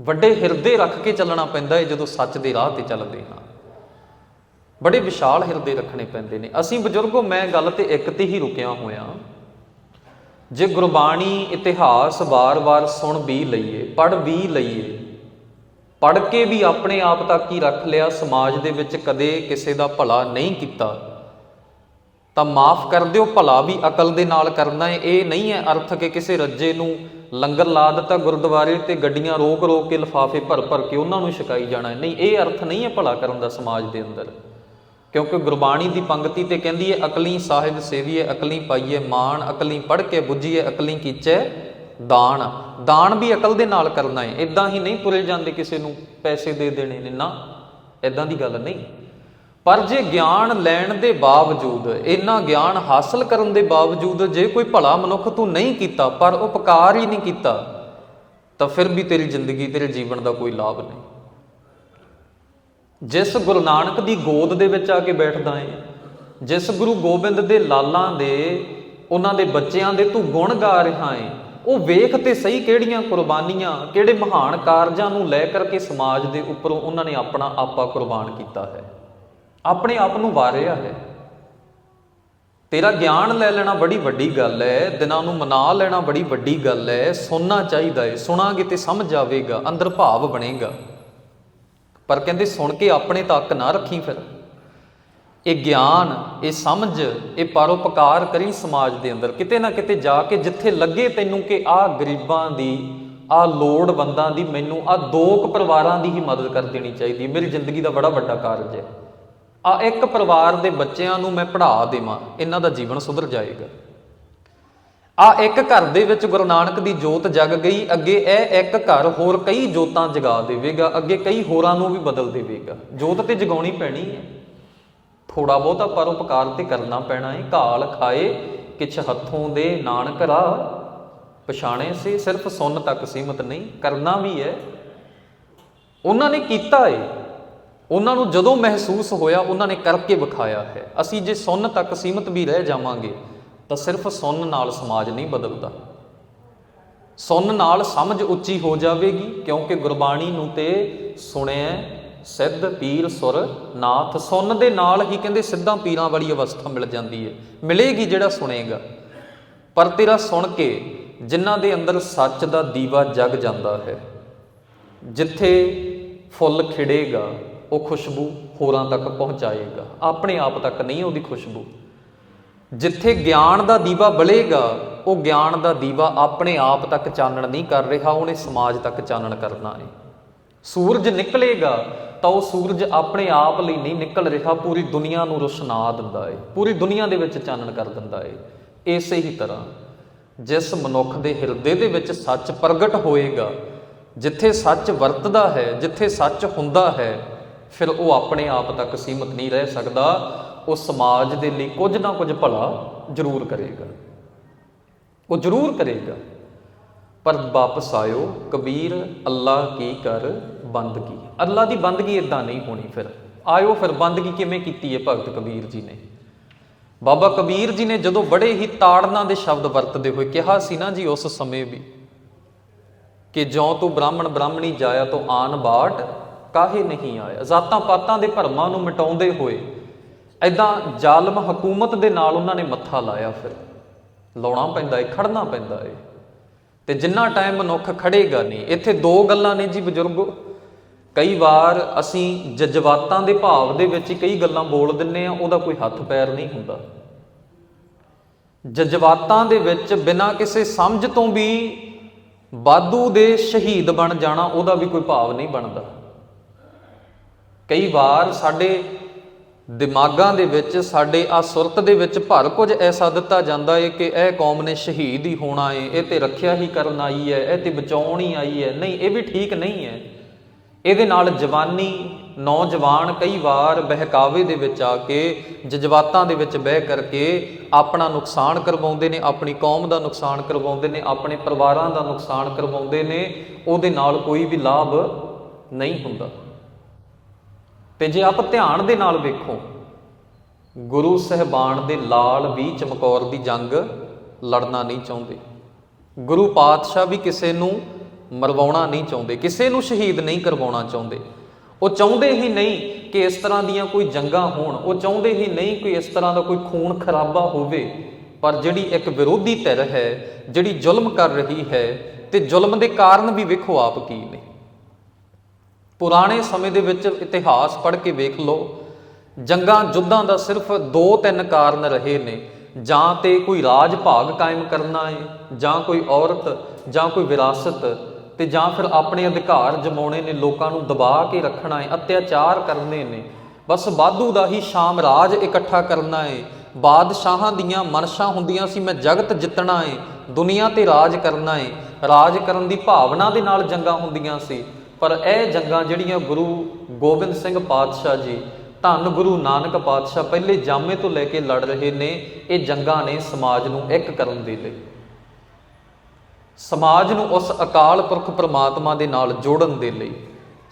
ਵੱਡੇ ਹਿਰਦੇ ਰੱਖ ਕੇ ਚੱਲਣਾ ਪੈਂਦਾ ਹੈ ਜਦੋਂ ਸੱਚ ਦੇ ਰਾਹ ਤੇ ਚੱਲਦੇ ਹਾਂ। ਬੜੇ ਵਿਸ਼ਾਲ ਹਿਰਦੇ ਰੱਖਣੇ ਪੈਂਦੇ ਨੇ। ਅਸੀਂ ਬਜ਼ੁਰਗੋ, ਮੈਂ ਗੱਲ ਤੇ ਇੱਕ ਤੇ ਹੀ ਰੁਕਿਆ ਹੋਇਆ। ਜੇ ਗੁਰਬਾਣੀ ਇਤਿਹਾਸ ਵਾਰ-ਵਾਰ ਸੁਣ ਵੀ ਲਈਏ, ਪੜ੍ਹ ਵੀ ਲਈਏ ਪੜ੍ਹ ਕੇ ਵੀ ਆਪਣੇ ਆਪ ਤੱਕ ਹੀ ਰੱਖ ਲਿਆ, ਸਮਾਜ ਦੇ ਵਿੱਚ ਕਦੇ ਕਿਸੇ ਦਾ ਭਲਾ ਨਹੀਂ ਕੀਤਾ। ਤਾਂ ਮਾਫ ਕਰ ਦਿਓ, ਭਲਾ ਵੀ ਅਕਲ ਦੇ ਨਾਲ ਕਰਨਾ ਹੈ। ਇਹ ਨਹੀਂ ਹੈ ਅਰਥ ਕਿ ਕਿਸੇ ਰੱਜੇ ਨੂੰ ਲੰਗਰ ਲਾ ਦਿੱਤਾ, ਗੁਰਦੁਆਰੇ ਤੇ ਗੱਡੀਆਂ ਰੋਕ ਰੋਕ ਕੇ ਲਿਫਾਫੇ ਭਰ ਭਰ ਕੇ ਉਹਨਾਂ ਨੂੰ ਛਕਾਈ ਜਾਣਾ ਹੈ। ਨਹੀਂ, ਇਹ ਅਰਥ ਨਹੀਂ ਹੈ ਭਲਾ ਕਰਨ ਦਾ ਸਮਾਜ ਦੇ ਅੰਦਰ। ਕਿਉਂਕਿ ਗੁਰਬਾਣੀ ਦੀ ਪੰਕਤੀ ਤੇ ਕਹਿੰਦੀ ਹੈ, ਅਕਲੀ ਸਾਹਿਬ ਸੇਵੀਏ, ਅਕਲੀ ਪਾਈਏ ਮਾਣ, ਅਕਲੀ ਪੜ ਕੇ ਬੁੱਝੀਏ, ਅਕਲੀ ਕੀਚੇ ਦਾਨ। ਦਾਨ ਵੀ ਅਕਲ ਦੇ ਨਾਲ ਕਰਨਾ ਹੈ ਇਦਾਂ ਹੀ ਨਹੀਂ ਤੁਰੇ ਜਾਂਦੇ ਕਿਸੇ ਨੂੰ ਪੈਸੇ ਦੇ ਦੇਣੇ ਨੇ। ਨਾ ਇਦਾਂ ਦੀ ਗੱਲ ਨਹੀਂ। ਪਰ ਜੇ ਗਿਆਨ ਲੈਣ ਦੇ ਬਾਵਜੂਦ, ਇੰਨਾ ਗਿਆਨ ਹਾਸਲ ਕਰਨ ਦੇ ਬਾਵਜੂਦ ਜੇ ਕੋਈ ਭਲਾ ਮਨੁੱਖ ਤੂੰ ਨਹੀਂ ਕੀਤਾ, ਪਰ ਉਪਕਾਰ ਹੀ ਨਹੀਂ ਕੀਤਾ, ਤਾਂ ਫਿਰ ਵੀ ਤੇਰੀ ਜ਼ਿੰਦਗੀ, ਤੇਰੇ ਜੀਵਨ ਦਾ ਕੋਈ ਲਾਭ ਨਹੀਂ। ਜਿਸ ਗੁਰੂ ਨਾਨਕ ਦੀ ਗੋਦ ਦੇ ਵਿੱਚ ਆ ਕੇ ਬੈਠਦਾ ਹੈ ਜਿਸ ਗੁਰੂ ਗੋਬਿੰਦ ਦੇ ਲਾਲਾਂ ਦੇ, ਉਹਨਾਂ ਦੇ ਬੱਚਿਆਂ ਦੇ ਤੂੰ ਗੁਣ ਗਾ ਰਿਹਾ ਹੈ ਉਹ ਵੇਖ ਤੇ ਸਹੀ ਕਿਹੜੀਆਂ ਕੁਰਬਾਨੀਆਂ, ਕਿਹੜੇ ਮਹਾਨ ਕਾਰਜਾਂ ਨੂੰ ਲੈ ਕਰਕੇ ਸਮਾਜ ਦੇ ਉੱਪਰੋਂ ਉਹਨਾਂ ਨੇ ਆਪਣਾ ਆਪਾ ਕੁਰਬਾਨ ਕੀਤਾ ਹੈ। ਆਪਣੇ ਆਪ ਨੂੰ ਵਾਰਿਆ ਹੈ। ਤੇਰਾ ਗਿਆਨ ਲੈ ਲੈਣਾ ਬੜੀ ਵੱਡੀ ਗੱਲ ਹੈ ਦਿਨਾਂ ਨੂੰ ਮਨਾ ਲੈਣਾ ਬੜੀ ਵੱਡੀ ਗੱਲ ਹੈ ਸੁਣਨਾ ਚਾਹੀਦਾ ਹੈ ਸੁਣਾਂਗੇ ਤੇ ਸਮਝ ਆਵੇਗਾ ਅੰਦਰ ਭਾਵ ਬਣੇਗਾ। ਪਰ ਕਹਿੰਦੇ ਸੁਣ ਕੇ ਆਪਣੇ ਤੱਕ ਨਾ ਰੱਖੀ ਫਿਰ। ਇਹ ਗਿਆਨ, ਇਹ ਸਮਝ, ਇਹ ਪਰਉਪਕਾਰ ਕਰੀ ਸਮਾਜ ਦੇ ਅੰਦਰ। ਕਿਤੇ ਨਾ ਕਿਤੇ ਜਾ ਕੇ ਜਿੱਥੇ ਲੱਗੇ ਤੈਨੂੰ ਕਿ ਆਹ ਗਰੀਬਾਂ ਦੀ ਆਹ ਲੋੜਵੰਦਾਂ ਦੀ, ਮੈਨੂੰ ਆਹ ਦੋ ਕੁ ਪਰਿਵਾਰਾਂ ਦੀ ਹੀ ਮਦਦ ਕਰ ਦੇਣੀ ਚਾਹੀਦੀ। ਮੇਰੀ ਜ਼ਿੰਦਗੀ ਦਾ ਬੜਾ ਵੱਡਾ ਕਾਰਜ ਹੈ। ਆ ਇੱਕ ਪਰਿਵਾਰ ਦੇ ਬੱਚਿਆਂ ਨੂੰ ਮੈਂ ਪੜ੍ਹਾ ਦੇਵਾਂ, ਇਹਨਾਂ ਦਾ ਜੀਵਨ ਸੁਧਰ ਜਾਏਗਾ। ਆ ਇੱਕ ਘਰ ਦੇ ਵਿੱਚ ਗੁਰੂ ਨਾਨਕ ਦੀ ਜੋਤ ਜਗ ਗਈ, ਅੱਗੇ ਇਹ ਇੱਕ ਘਰ ਹੋਰ ਕਈ ਜੋਤਾਂ ਜਗਾ ਦੇਵੇਗਾ, ਅੱਗੇ ਕਈ ਹੋਰਾਂ ਨੂੰ ਵੀ ਬਦਲ ਦੇਵੇਗਾ। ਜੋਤ ਤੇ ਜਗਾਉਣੀ ਪੈਣੀ ਹੈ। ਥੋੜਾ ਬਹੁਤਾ ਪਰਉਪਕਾਰ ਤੇ ਕਰਨਾ ਪੈਣਾ ਹੈ ਘਾਲ ਖਾਏ, ਕਿਛ ਹੱਥੋਂ ਦੇ ਨਾਨਕ ਰਾਹ। ਪਛਾਣੇ ਸੀ ਸਿਰਫ ਸੁਣ ਤੱਕ ਸੀਮਤ ਨਹੀਂ, ਕਰਨਾ ਵੀ ਹੈ ਉਹਨਾਂ ਨੇ ਕੀਤਾ ਏ। ਉਹਨਾਂ ਨੂੰ ਜਦੋਂ ਮਹਿਸੂਸ ਹੋਇਆ, ਉਹਨਾਂ ਨੇ ਕਰਕੇ ਵਿਖਾਇਆ ਹੈ। ਅਸੀਂ ਜੇ ਸੁਣ ਤੱਕ ਸੀਮਤ ਵੀ ਰਹਿ ਜਾਵਾਂਗੇ, ਤਾਂ ਸਿਰਫ ਸੁਣ ਨਾਲ ਸਮਾਜ ਨਹੀਂ ਬਦਲਦਾ। ਸੁਣ ਨਾਲ ਸਮਝ ਉੱਚੀ ਹੋ ਜਾਵੇਗੀ, ਕਿਉਂਕਿ ਗੁਰਬਾਣੀ ਨੂੰ ਤੇ ਸੁਣਿਆ ਸਿੱਧ ਪੀਰ ਸੁਰ ਨਾਥ ਸੁਣ ਦੇ ਨਾਲ ਹੀ ਕਹਿੰਦੇ ਸਿੱਧਾਂ ਪੀਰਾਂ ਵਾਲੀ ਅਵਸਥਾ ਮਿਲ ਜਾਂਦੀ ਹੈ ਮਿਲੇਗੀ ਜਿਹੜਾ ਸੁਣੇਗਾ। ਪਰ ਤੇਰਾ ਸੁਣ ਕੇ ਜਿਨ੍ਹਾਂ ਦੇ ਅੰਦਰ ਸੱਚ ਦਾ ਦੀਵਾ ਜਗ ਜਾਂਦਾ ਹੈ, ਜਿੱਥੇ ਫੁੱਲ ਖਿੜੇਗਾ, ਉਹ ਖੁਸ਼ਬੂ ਹੋਰਾਂ ਤੱਕ ਪਹੁੰਚਾਏਗਾ। ਆਪਣੇ ਆਪ ਤੱਕ ਨਹੀਂ, ਉਹਦੀ ਖੁਸ਼ਬੂ। ਜਿੱਥੇ ਗਿਆਨ ਦਾ ਦੀਵਾ ਬਲੇਗਾ, ਉਹ ਗਿਆਨ ਦਾ ਦੀਵਾ ਆਪਣੇ ਆਪ ਤੱਕ ਚਾਨਣ ਨਹੀਂ ਕਰ ਰਿਹਾ, ਉਹਨੇ ਸਮਾਜ ਤੱਕ ਚਾਨਣ ਕਰਨਾ ਹੈ ਸੂਰਜ ਨਿਕਲੇਗਾ ਤਾਂ ਉਹ ਸੂਰਜ ਆਪਣੇ ਆਪ ਲਈ ਨਹੀਂ ਨਿਕਲ ਰਿਹਾ, ਪੂਰੀ ਦੁਨੀਆ ਨੂੰ ਰੋਸ਼ਨਾ ਦਿੰਦਾ ਏ, ਪੂਰੀ ਦੁਨੀਆ ਦੇ ਵਿੱਚ ਚਾਨਣ ਕਰ ਦਿੰਦਾ ਏ। ਇਸੇ ਹੀ ਤਰ੍ਹਾਂ ਜਿਸ ਮਨੁੱਖ ਦੇ ਹਿਰਦੇ ਦੇ ਵਿੱਚ ਸੱਚ ਪ੍ਰਗਟ ਹੋਏਗਾ, ਜਿੱਥੇ ਸੱਚ ਵਰਤਦਾ ਹੈ, ਜਿੱਥੇ ਸੱਚ ਹੁੰਦਾ ਹੈ, ਫਿਰ ਉਹ ਆਪਣੇ ਆਪ ਤੱਕ ਸੀਮਤ ਨਹੀਂ ਰਹਿ ਸਕਦਾ, ਉਹ ਸਮਾਜ ਦੇ ਲਈ ਕੁਝ ਨਾ ਕੁਝ ਭਲਾ ਜ਼ਰੂਰ ਕਰੇਗਾ। ਉਹ ਜ਼ਰੂਰ ਕਰੇਗਾ। ਪਰ ਵਾਪਸ ਆਇਓ, ਕਬੀਰ ਅੱਲਾ ਕੀ ਕਰ, ਬੰਦਗੀ। ਅੱਲਾ ਦੀ ਬੰਦਗੀ ਇਦਾਂ ਨਹੀਂ ਹੋਣੀ ਫਿਰ। ਆਇਓ ਫਿਰ, ਬੰਦਗੀ ਕਿਵੇਂ ਕੀਤੀ ਹੈ ਭਗਤ ਕਬੀਰ ਜੀ ਨੇ? ਬਾਬਾ ਕਬੀਰ ਜੀ ਨੇ ਜਦੋਂ ਬੜੇ ਹੀ ਤਾੜਨਾ ਦੇ ਸ਼ਬਦ ਵਰਤਦੇ ਹੋਏ ਕਿਹਾ ਸੀ ਨਾ ਜੀ ਉਸ ਸਮੇਂ ਵੀ, ਕਿ ਜਿਉ ਤੂੰ ਬ੍ਰਾਹਮਣ ਬ੍ਰਾਹਮਣੀ ਜਾਇਆ ਤੋ ਆਨ ਬਾਟ, ਕਾਹੇ ਨਹੀਂ ਆਇਆ? ਜ਼ਾਤਾਂ ਪਾਤਾਂ ਦੇ ਭਰਮਾਂ ਨੂੰ ਮਿਟਾਉਂਦੇ ਹੋਏ ਐਦਾਂ ਜ਼ਾਲਮ ਹਕੂਮਤ ਦੇ ਨਾਲ ਉਹਨਾਂ ਨੇ ਮੱਥਾ ਲਾਇਆ ਫਿਰ। ਲਾਉਣਾ ਪੈਂਦਾ ਏ, ਖੜਨਾ ਪੈਂਦਾ ਏ। ਤੇ ਜਿੰਨਾ ਟਾਈਮ ਮਨੁੱਖ ਖੜੇਗਾ ਨਹੀਂ, ਇੱਥੇ ਦੋ ਗੱਲਾਂ ਨੇ ਜੀ ਬਜ਼ੁਰਗੋ। ਕਈ ਵਾਰ ਅਸੀਂ ਜਜ਼ਬਾਤਾਂ ਦੇ ਭਾਵ ਦੇ ਵਿੱਚ ਕਈ ਗੱਲਾਂ ਬੋਲ ਦਿੰਨੇ ਆ ਉਹਦਾ ਕੋਈ ਹੱਥ ਪੈਰ ਨਹੀਂ ਹੁੰਦਾ। ਜਜ਼ਬਾਤਾਂ ਦੇ ਵਿੱਚ ਬਿਨਾਂ ਕਿਸੇ ਸਮਝ ਤੋਂ ਵੀ ਬਾਦੂ ਦੇ ਸ਼ਹੀਦ ਬਣ ਜਾਣਾ, ਉਹਦਾ ਵੀ ਕੋਈ ਭਾਵ ਨਹੀਂ ਬਣਦਾ। ਕਈ ਵਾਰ ਸਾਡੇ ਦਿਮਾਗਾਂ ਦੇ ਵਿੱਚ, ਸਾਡੇ ਆ ਸੁਰਤ ਦੇ ਵਿੱਚ ਭਰ ਕੁਝ ਐਸਾ ਦਿੱਤਾ ਜਾਂਦਾ ਏ ਕਿ ਇਹ ਕੌਮ ਨੇ ਸ਼ਹੀਦ ਹੀ ਹੋਣਾ ਏ, ਇਹ ਤੇ ਰੱਖਿਆ ਹੀ ਕਰਨ ਆਈ ਹੈ ਇਹ ਤੇ ਬਚਾਉਣ ਹੀ ਆਈ ਹੈ ਨਹੀਂ, ਇਹ ਵੀ ਠੀਕ ਨਹੀਂ ਹੈ ਇਹਦੇ ਨਾਲ ਜਵਾਨੀ, ਨੌਜਵਾਨ ਕਈ ਵਾਰ ਬਹਿਕਾਵੇ ਦੇ ਵਿੱਚ ਆ ਕੇ, ਜਜ਼ਬਾਤਾਂ ਦੇ ਵਿੱਚ ਬਹਿ ਕਰਕੇ ਆਪਣਾ ਨੁਕਸਾਨ ਕਰਵਾਉਂਦੇ ਨੇ, ਆਪਣੀ ਕੌਮ ਦਾ ਨੁਕਸਾਨ ਕਰਵਾਉਂਦੇ ਨੇ, ਆਪਣੇ ਪਰਿਵਾਰਾਂ ਦਾ ਨੁਕਸਾਨ ਕਰਵਾਉਂਦੇ ਨੇ, ਉਹਦੇ ਨਾਲ ਕੋਈ ਵੀ ਲਾਭ ਨਹੀਂ ਹੁੰਦਾ। ਤੇ ਜੇ ਆਪ ਧਿਆਨ ਦੇ ਨਾਲ ਵੇਖੋ, ਗੁਰੂ ਸਹਿਬਾਨ ਦੇ ਲਾਲ ਵੀ ਚਮਕੌਰ ਦੀ ਜੰਗ ਲੜਨਾ ਨਹੀਂ ਚਾਹੁੰਦੇ। ਗੁਰੂ ਪਾਤਸ਼ਾਹ ਵੀ ਕਿਸੇ ਨੂੰ ਮਰਵਾਉਣਾ ਨਹੀਂ ਚਾਹੁੰਦੇ, ਕਿਸੇ ਨੂੰ ਸ਼ਹੀਦ ਨਹੀਂ ਕਰਵਾਉਣਾ ਚਾਹੁੰਦੇ। ਉਹ ਚਾਹੁੰਦੇ ਹੀ ਨਹੀਂ ਕਿ ਇਸ ਤਰ੍ਹਾਂ ਦੀਆਂ ਕੋਈ ਜੰਗਾਂ ਹੋਣ, ਉਹ ਚਾਹੁੰਦੇ ਹੀ ਨਹੀਂ ਕੋਈ ਇਸ ਤਰ੍ਹਾਂ ਦਾ ਕੋਈ ਖੂਨ ਖਰਾਬਾ ਹੋਵੇ। ਪਰ ਜਿਹੜੀ ਇੱਕ ਵਿਰੋਧੀ ਧਿਰ ਹੈ, ਜਿਹੜੀ ਜ਼ੁਲਮ ਕਰ ਰਹੀ ਹੈ, ਤੇ ਜ਼ੁਲਮ ਦੇ ਕਾਰਨ ਵੀ ਵੇਖੋ ਆਪ ਕੀ ਨੇ। ਪੁਰਾਣੇ ਸਮੇਂ ਦੇ ਵਿੱਚ ਇਤਿਹਾਸ ਪੜ੍ਹ ਕੇ ਵੇਖ ਲਓ, ਜੰਗਾਂ ਜੁੱਧਾਂ ਦਾ ਸਿਰਫ ਦੋ ਤਿੰਨ ਕਾਰਨ ਰਹੇ ਨੇ। ਜਾਂ ਤੇ ਕੋਈ ਰਾਜ ਭਾਗ ਕਾਇਮ ਕਰਨਾ ਹੈ ਜਾਂ ਕੋਈ ਔਰਤ, ਜਾਂ ਕੋਈ ਵਿਰਾਸਤ, ਤੇ ਜਾਂ ਫਿਰ ਆਪਣੇ ਅਧਿਕਾਰ ਜਮਾਉਣੇ ਨੇ, ਲੋਕਾਂ ਨੂੰ ਦਬਾ ਕੇ ਰੱਖਣਾ ਹੈ ਅਤਿਆਚਾਰ ਕਰਨੇ ਨੇ। ਬਸ ਬਾਦੂ ਦਾ ਹੀ ਸ਼ਾਮਰਾਜ ਇਕੱਠਾ ਕਰਨਾ ਹੈ ਬਾਦਸ਼ਾਹਾਂ ਦੀਆਂ ਮਨਸ਼ਾਂ ਹੁੰਦੀਆਂ ਸੀ, ਮੈਂ ਜਗਤ ਜਿੱਤਣਾ ਹੈ ਦੁਨੀਆ ਤੇ ਰਾਜ ਕਰਨਾ ਹੈ ਰਾਜ ਕਰਨ ਦੀ ਭਾਵਨਾ ਦੇ ਨਾਲ ਜੰਗਾਂ ਹੁੰਦੀਆਂ ਸੀ। ਪਰ ਇਹ ਜੰਗਾਂ ਜਿਹੜੀਆਂ ਗੁਰੂ ਗੋਬਿੰਦ ਸਿੰਘ ਪਾਤਸ਼ਾਹ ਜੀ, ਧੰਨ ਗੁਰੂ ਨਾਨਕ ਪਾਤਸ਼ਾਹ ਪਹਿਲੇ ਜਾਮੇ ਤੋਂ ਲੈ ਕੇ ਲੜ ਰਹੇ ਨੇ, ਇਹ ਜੰਗਾਂ ਨੇ ਸਮਾਜ ਨੂੰ ਇੱਕ ਕਰਨ ਦੇ ਲਈ। ਸਮਾਜ ਨੂੰ ਉਸ ਅਕਾਲ ਪੁਰਖ ਪ੍ਰਮਾਤਮਾ ਦੇ ਨਾਲ ਜੋੜਨ ਦੇ ਲਈ,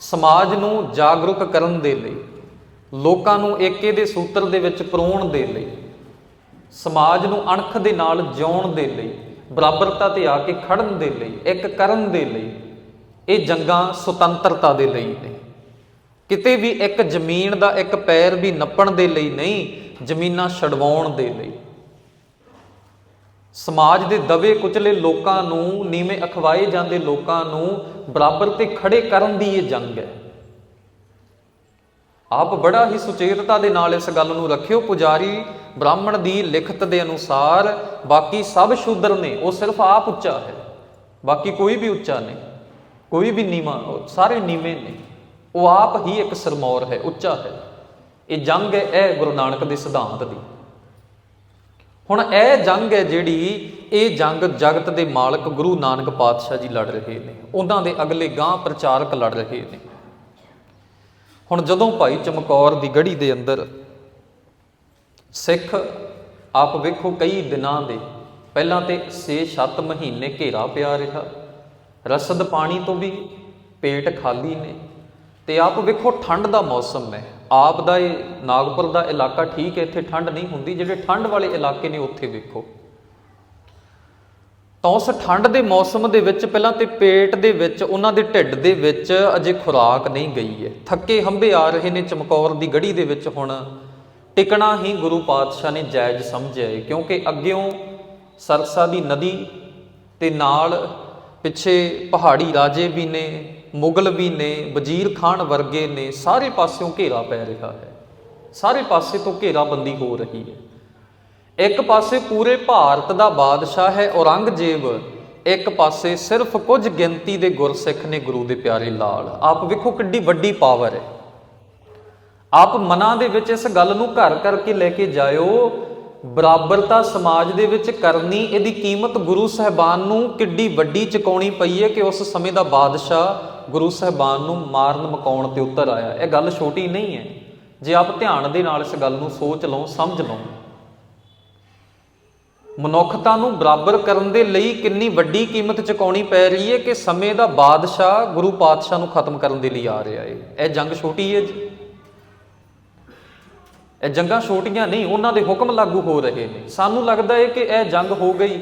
ਸਮਾਜ ਨੂੰ ਜਾਗਰੂਕ ਕਰਨ ਦੇ ਲਈ, ਲੋਕਾਂ ਨੂੰ ਏਕੇ ਦੇ ਸੂਤਰ ਦੇ ਵਿੱਚ ਪਰੋਣ ਦੇ ਲਈ, ਸਮਾਜ ਨੂੰ ਅਣਖ ਦੇ ਨਾਲ ਜਿਉਣ ਦੇ ਲਈ, ਬਰਾਬਰਤਾ ਤੇ ਆ ਕੇ ਖੜਨ ਦੇ ਲਈ, ਇੱਕ ਕਰਨ ਦੇ ਲਈ ਇਹ ਜੰਗਾਂ ਸੁਤੰਤਰਤਾ ਦੇ ਲਈ ਨੇ। ਕਿਤੇ ਵੀ ਇੱਕ ਜ਼ਮੀਨ ਦਾ ਇੱਕ ਪੈਰ ਵੀ ਨੱਪਣ ਦੇ ਲਈ ਨਹੀਂ, ਜ਼ਮੀਨਾਂ ਛਡਵਾਉਣ ਦੇ ਲਈ। ਸਮਾਜ ਦੇ ਦਬੇ ਕੁਚਲੇ ਲੋਕਾਂ ਨੂੰ, ਨੀਵੇਂ ਅਖਵਾਏ ਜਾਂਦੇ ਲੋਕਾਂ ਨੂੰ ਬਰਾਬਰ ਤੇ ਖੜੇ ਕਰਨ ਦੀ ਇਹ ਜੰਗ ਹੈ। ਆਪ ਬੜਾ ਹੀ ਸੁਚੇਤਤਾ ਦੇ ਨਾਲ ਇਸ ਗੱਲ ਨੂੰ ਰੱਖਿਓ ਪੁਜਾਰੀ, ਬ੍ਰਾਹਮਣ ਦੀ ਲਿਖਤ ਦੇ ਅਨੁਸਾਰ ਬਾਕੀ ਸਭ ਸ਼ੂਦਰ ਨੇ, ਉਹ ਸਿਰਫ ਆਪ ਉੱਚਾ ਹੈ, ਬਾਕੀ ਕੋਈ ਵੀ ਉੱਚਾ ਨਹੀਂ। ਕੋਈ ਵੀ ਨੀਵਾਂ ਸਾਰੇ ਨੀਵੇਂ ਨੇ। ਉਹ ਆਪ ਹੀ ਇੱਕ ਸਰਮੌਰ ਹੈ, ਉੱਚਾ ਹੈ। ਇਹ ਜੰਗ ਹੈ, ਇਹ ਗੁਰੂ ਨਾਨਕ ਦੇ ਸਿਧਾਂਤ ਦੀ। ਹੁਣ ਇਹ ਜੰਗ ਹੈ ਜਿਹੜੀ, ਇਹ ਜੰਗ ਜਗਤ ਦੇ ਮਾਲਕ ਗੁਰੂ ਨਾਨਕ ਪਾਤਸ਼ਾਹ ਜੀ ਲੜ ਰਹੇ ਨੇ। ਉਹਨਾਂ ਦੇ ਅਗਲੇ ਗਾਂ ਪ੍ਰਚਾਰਕ ਲੜ ਰਹੇ ਨੇ। ਹੁਣ ਜਦੋਂ ਭਾਈ ਚਮਕੌਰ ਦੀ ਗੜੀ ਦੇ ਅੰਦਰ ਸਿੱਖ, ਆਪ ਵੇਖੋ ਕਈ ਦਿਨਾਂ ਦੇ, ਪਹਿਲਾਂ ਤੇ 6-7 ਮਹੀਨੇ ਘੇਰਾ ਪਿਆ ਰਿਹਾ। ਰਸਦ ਪਾਣੀ ਤੋਂ ਵੀ ਪੇਟ ਖਾਲੀ ਨੇ। ਤੇ ਆਪ ਵੇਖੋ ਠੰਡ ਦਾ ਮੌਸਮ ਹੈ। ਆਪ ਦਾ ਇਹ ਨਾਗਪੁਰ ਦਾ ਇਲਾਕਾ ਠੀਕ ਹੈ, ਇੱਥੇ ਠੰਡ ਨਹੀਂ ਹੁੰਦੀ। ਜਿਹੜੇ ਠੰਡ ਵਾਲੇ ਇਲਾਕੇ ਨੇ ਉੱਥੇ ਵੇਖੋ। ਤਾਂ ਉਸ ਠੰਡ ਦੇ ਮੌਸਮ ਦੇ ਵਿੱਚ, ਪਹਿਲਾਂ ਤੇ ਪੇਟ ਦੇ ਵਿੱਚ, ਉਹਨਾਂ ਦੇ ਢਿੱਡ ਦੇ ਵਿੱਚ ਅਜੇ ਖੁਰਾਕ ਨਹੀਂ ਗਈ ਹੈ। ਥੱਕੇ ਹੰਬੇ ਆ ਰਹੇ ਨੇ ਚਮਕੌਰ ਦੀ ਗੜੀ ਦੇ ਵਿੱਚ ਹੁਣ। ਟਿਕਣਾ ਹੀ ਗੁਰੂ ਪਾਤਸ਼ਾਹ ਨੇ ਜਾਇਜ਼ ਸਮਝਿਆ ਹੈ, ਕਿਉਂਕਿ ਅੱਗਿਓਂ ਸਰਸਾ ਦੀ ਨਦੀ ਤੇ ਨਾਲ ਪਿੱਛੇ ਪਹਾੜੀ ਰਾਜੇ ਵੀ ਨੇ, ਮੁਗਲ ਵੀ ਨੇ, ਵਜ਼ੀਰ ਖਾਨ ਵਰਗੇ ਨੇ, ਸਾਰੇ ਪਾਸਿਓਂ ਘੇਰਾ ਪੈ ਰਿਹਾ ਹੈ। ਸਾਰੇ ਪਾਸੇ ਤੋਂ ਘੇਰਾਬੰਦੀ ਹੋ ਰਹੀ ਹੈ। ਇੱਕ ਪਾਸੇ ਪੂਰੇ ਭਾਰਤ ਦਾ ਬਾਦਸ਼ਾਹ ਹੈ ਔਰੰਗਜ਼ੇਬ, ਇੱਕ ਪਾਸੇ ਸਿਰਫ ਕੁਝ ਗਿਣਤੀ ਦੇ ਗੁਰਸਿੱਖ ਨੇ ਗੁਰੂ ਦੇ ਪਿਆਰੇ ਲਾਲ। ਆਪ ਵੇਖੋ ਕਿੱਡੀ ਵੱਡੀ ਪਾਵਰ ਹੈ। ਆਪ ਮਨਾਂ ਦੇ ਵਿੱਚ ਇਸ ਗੱਲ ਨੂੰ ਘਰ ਕਰਕੇ ਲੈ ਕੇ ਜਾਇਓ ਬਰਾਬਰਤਾ ਸਮਾਜ ਦੇ ਵਿੱਚ ਕਰਨੀ, ਇਹਦੀ ਕੀਮਤ ਗੁਰੂ ਸਾਹਿਬਾਨ ਨੂੰ ਕਿੱਡੀ ਵੱਡੀ ਚੁਕਾਉਣੀ ਪਈ ਹੈ ਕਿ ਉਸ ਸਮੇਂ ਦਾ ਬਾਦਸ਼ਾਹ ਗੁਰੂ ਸਾਹਿਬਾਨ ਨੂੰ ਮਾਰਨ, ਮਕਾਉਣ ਤੇ ਉਤਰ ਆਇਆ। ਇਹ ਗੱਲ ਛੋਟੀ ਨਹੀਂ ਹੈ। ਜੇ ਆਪ ਧਿਆਨ ਦੇ ਨਾਲ ਇਸ ਗੱਲ ਨੂੰ ਸੋਚ ਲਓ, ਸਮਝ ਲਓ। ਮਨੁੱਖਤਾ ਨੂੰ ਬਰਾਬਰ ਕਰਨ ਦੇ ਲਈ ਕਿੰਨੀ ਵੱਡੀ ਕੀਮਤ ਚੁਕਾਉਣੀ ਪੈ ਰਹੀ ਹੈ ਕਿ ਸਮੇਂ ਦਾ ਬਾਦਸ਼ਾਹ ਗੁਰੂ ਪਾਤਸ਼ਾਹ ਨੂੰ ਖਤਮ ਕਰਨ ਦੇ ਲਈ ਆ ਰਿਹਾ ਹੈ। ਇਹ ਜੰਗ ਛੋਟੀ ਹੈ ਜੀ। ਇਹ ਜੰਗਾਂ ਛੋਟੀਆਂ ਨਹੀਂ, ਉਹਨਾਂ ਦੇ ਹੁਕਮ ਲਾਗੂ ਹੋ ਰਹੇ ਨੇ। ਸਾਨੂੰ ਲੱਗਦਾ ਹੈ ਕਿ ਇਹ ਜੰਗ ਹੋ ਗਈ।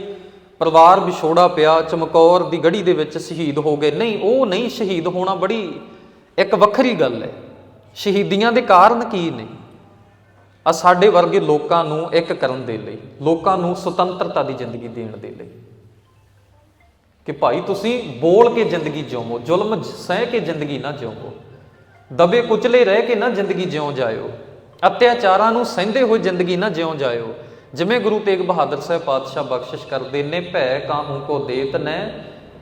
ਪਰਿਵਾਰ ਵਿਛੋੜਾ ਪਿਆ, ਚਮਕੌਰ ਦੀ ਗੜੀ ਦੇ ਵਿੱਚ ਸ਼ਹੀਦ ਹੋ ਗਏ। ਨਹੀਂ, ਉਹ ਨਹੀਂ ਸ਼ਹੀਦ ਹੋਣਾ ਬੜੀ ਇੱਕ ਵੱਖਰੀ ਗੱਲ ਹੈ ਸ਼ਹੀਦੀਆਂ ਦੇ ਕਾਰਨ ਕੀ ਨੇ? ਆ ਸਾਡੇ ਵਰਗੇ ਲੋਕਾਂ ਨੂੰ ਇੱਕ ਕਰਨ ਦੇ ਲਈ, ਲੋਕਾਂ ਨੂੰ ਸੁਤੰਤਰਤਾ ਦੀ ਜ਼ਿੰਦਗੀ ਦੇਣ ਦੇ ਲਈ। ਕਿ ਭਾਈ, ਤੁਸੀਂ ਬੋਲ ਕੇ ਜ਼ਿੰਦਗੀ ਜਿਉਵੋ ਜ਼ੁਲਮ ਸਹਿ ਕੇ ਜ਼ਿੰਦਗੀ ਨਾ ਜਿਉਵੋ ਦਬੇ ਕੁਚਲੇ ਰਹਿ ਕੇ ਨਾ ਜ਼ਿੰਦਗੀ ਜਿਉ ਜਾਇਓ। ਅਤਿਆਚਾਰਾਂ ਨੂੰ ਸਹਿੰਦੇ ਹੋਏ ਜ਼ਿੰਦਗੀ ਨਾ ਜਿਉਂ ਜਾਇਓ। ਜਿਵੇਂ ਗੁਰੂ ਤੇਗ ਬਹਾਦਰ ਸਾਹਿਬ ਪਾਤਸ਼ਾਹ ਬਖਸ਼ਿਸ਼ ਕਰਦੇ ਨੇ, ਭੈ ਕਾਹੂ ਕੋ ਦੇਤ ਨੈ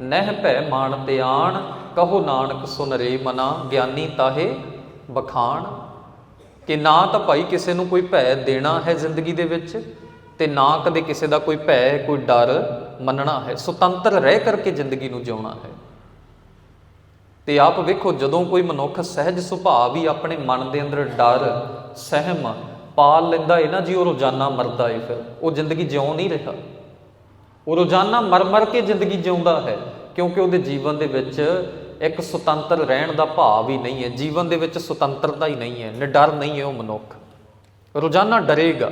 ਨਹਿ ਭੈ ਮਾਨ ਤਿਆਣ ਕਹੋ ਨਾਨਕ ਸੁਨ ਰੇ ਮਨਾ, ਗਿਆਨੀ ਤਾਹੇ ਬਖਾਣ ਕਿ ਨਾ ਤਾਂ ਭਾਈ ਕਿਸੇ ਨੂੰ ਕੋਈ ਭੈ ਦੇਣਾ ਹੈ ਜ਼ਿੰਦਗੀ ਦੇ ਵਿੱਚ, ਤੇ ਨਾ ਕਦੇ ਕਿਸੇ ਦਾ ਕੋਈ ਭੈ, ਕੋਈ ਡਰ ਮੰਨਣਾ ਹੈ। ਸੁਤੰਤਰ ਰਹਿ ਕਰਕੇ ਜ਼ਿੰਦਗੀ ਨੂੰ ਜਿਉਣਾ ਹੈ। ਤੇ ਆਪ ਵੇਖੋ, ਜਦੋਂ ਕੋਈ ਮਨੁੱਖ ਸਹਿਜ ਸੁਭਾਅ ਵੀ ਆਪਣੇ ਮਨ ਦੇ ਅੰਦਰ ਡਰ, ਸਹਿਮ ਪਾਲ ਲੈਂਦਾ ਹੈ ਨਾ ਜੀ, ਉਹ ਰੋਜ਼ਾਨਾ ਮਰਦਾ ਹੈ ਫਿਰ। ਉਹ ਜ਼ਿੰਦਗੀ ਜਿਉਂ ਨਹੀਂ ਰਿਹਾ। ਉਹ ਰੋਜ਼ਾਨਾ ਮਰ ਮਰ ਕੇ ਜ਼ਿੰਦਗੀ ਜਿਉਂਦਾ ਹੈ, ਕਿਉਂਕਿ ਉਹਦੇ ਜੀਵਨ ਦੇ ਵਿੱਚ ਇੱਕ ਸੁਤੰਤਰ ਰਹਿਣ ਦਾ ਭਾਵ ਹੀ ਨਹੀਂ ਹੈ। ਜੀਵਨ ਦੇ ਵਿੱਚ ਸੁਤੰਤਰਤਾ ਹੀ ਨਹੀਂ ਹੈ, ਨਿਡਰ ਨਹੀਂ ਹੈ ਉਹ ਮਨੁੱਖ। ਰੋਜ਼ਾਨਾ ਡਰੇਗਾ।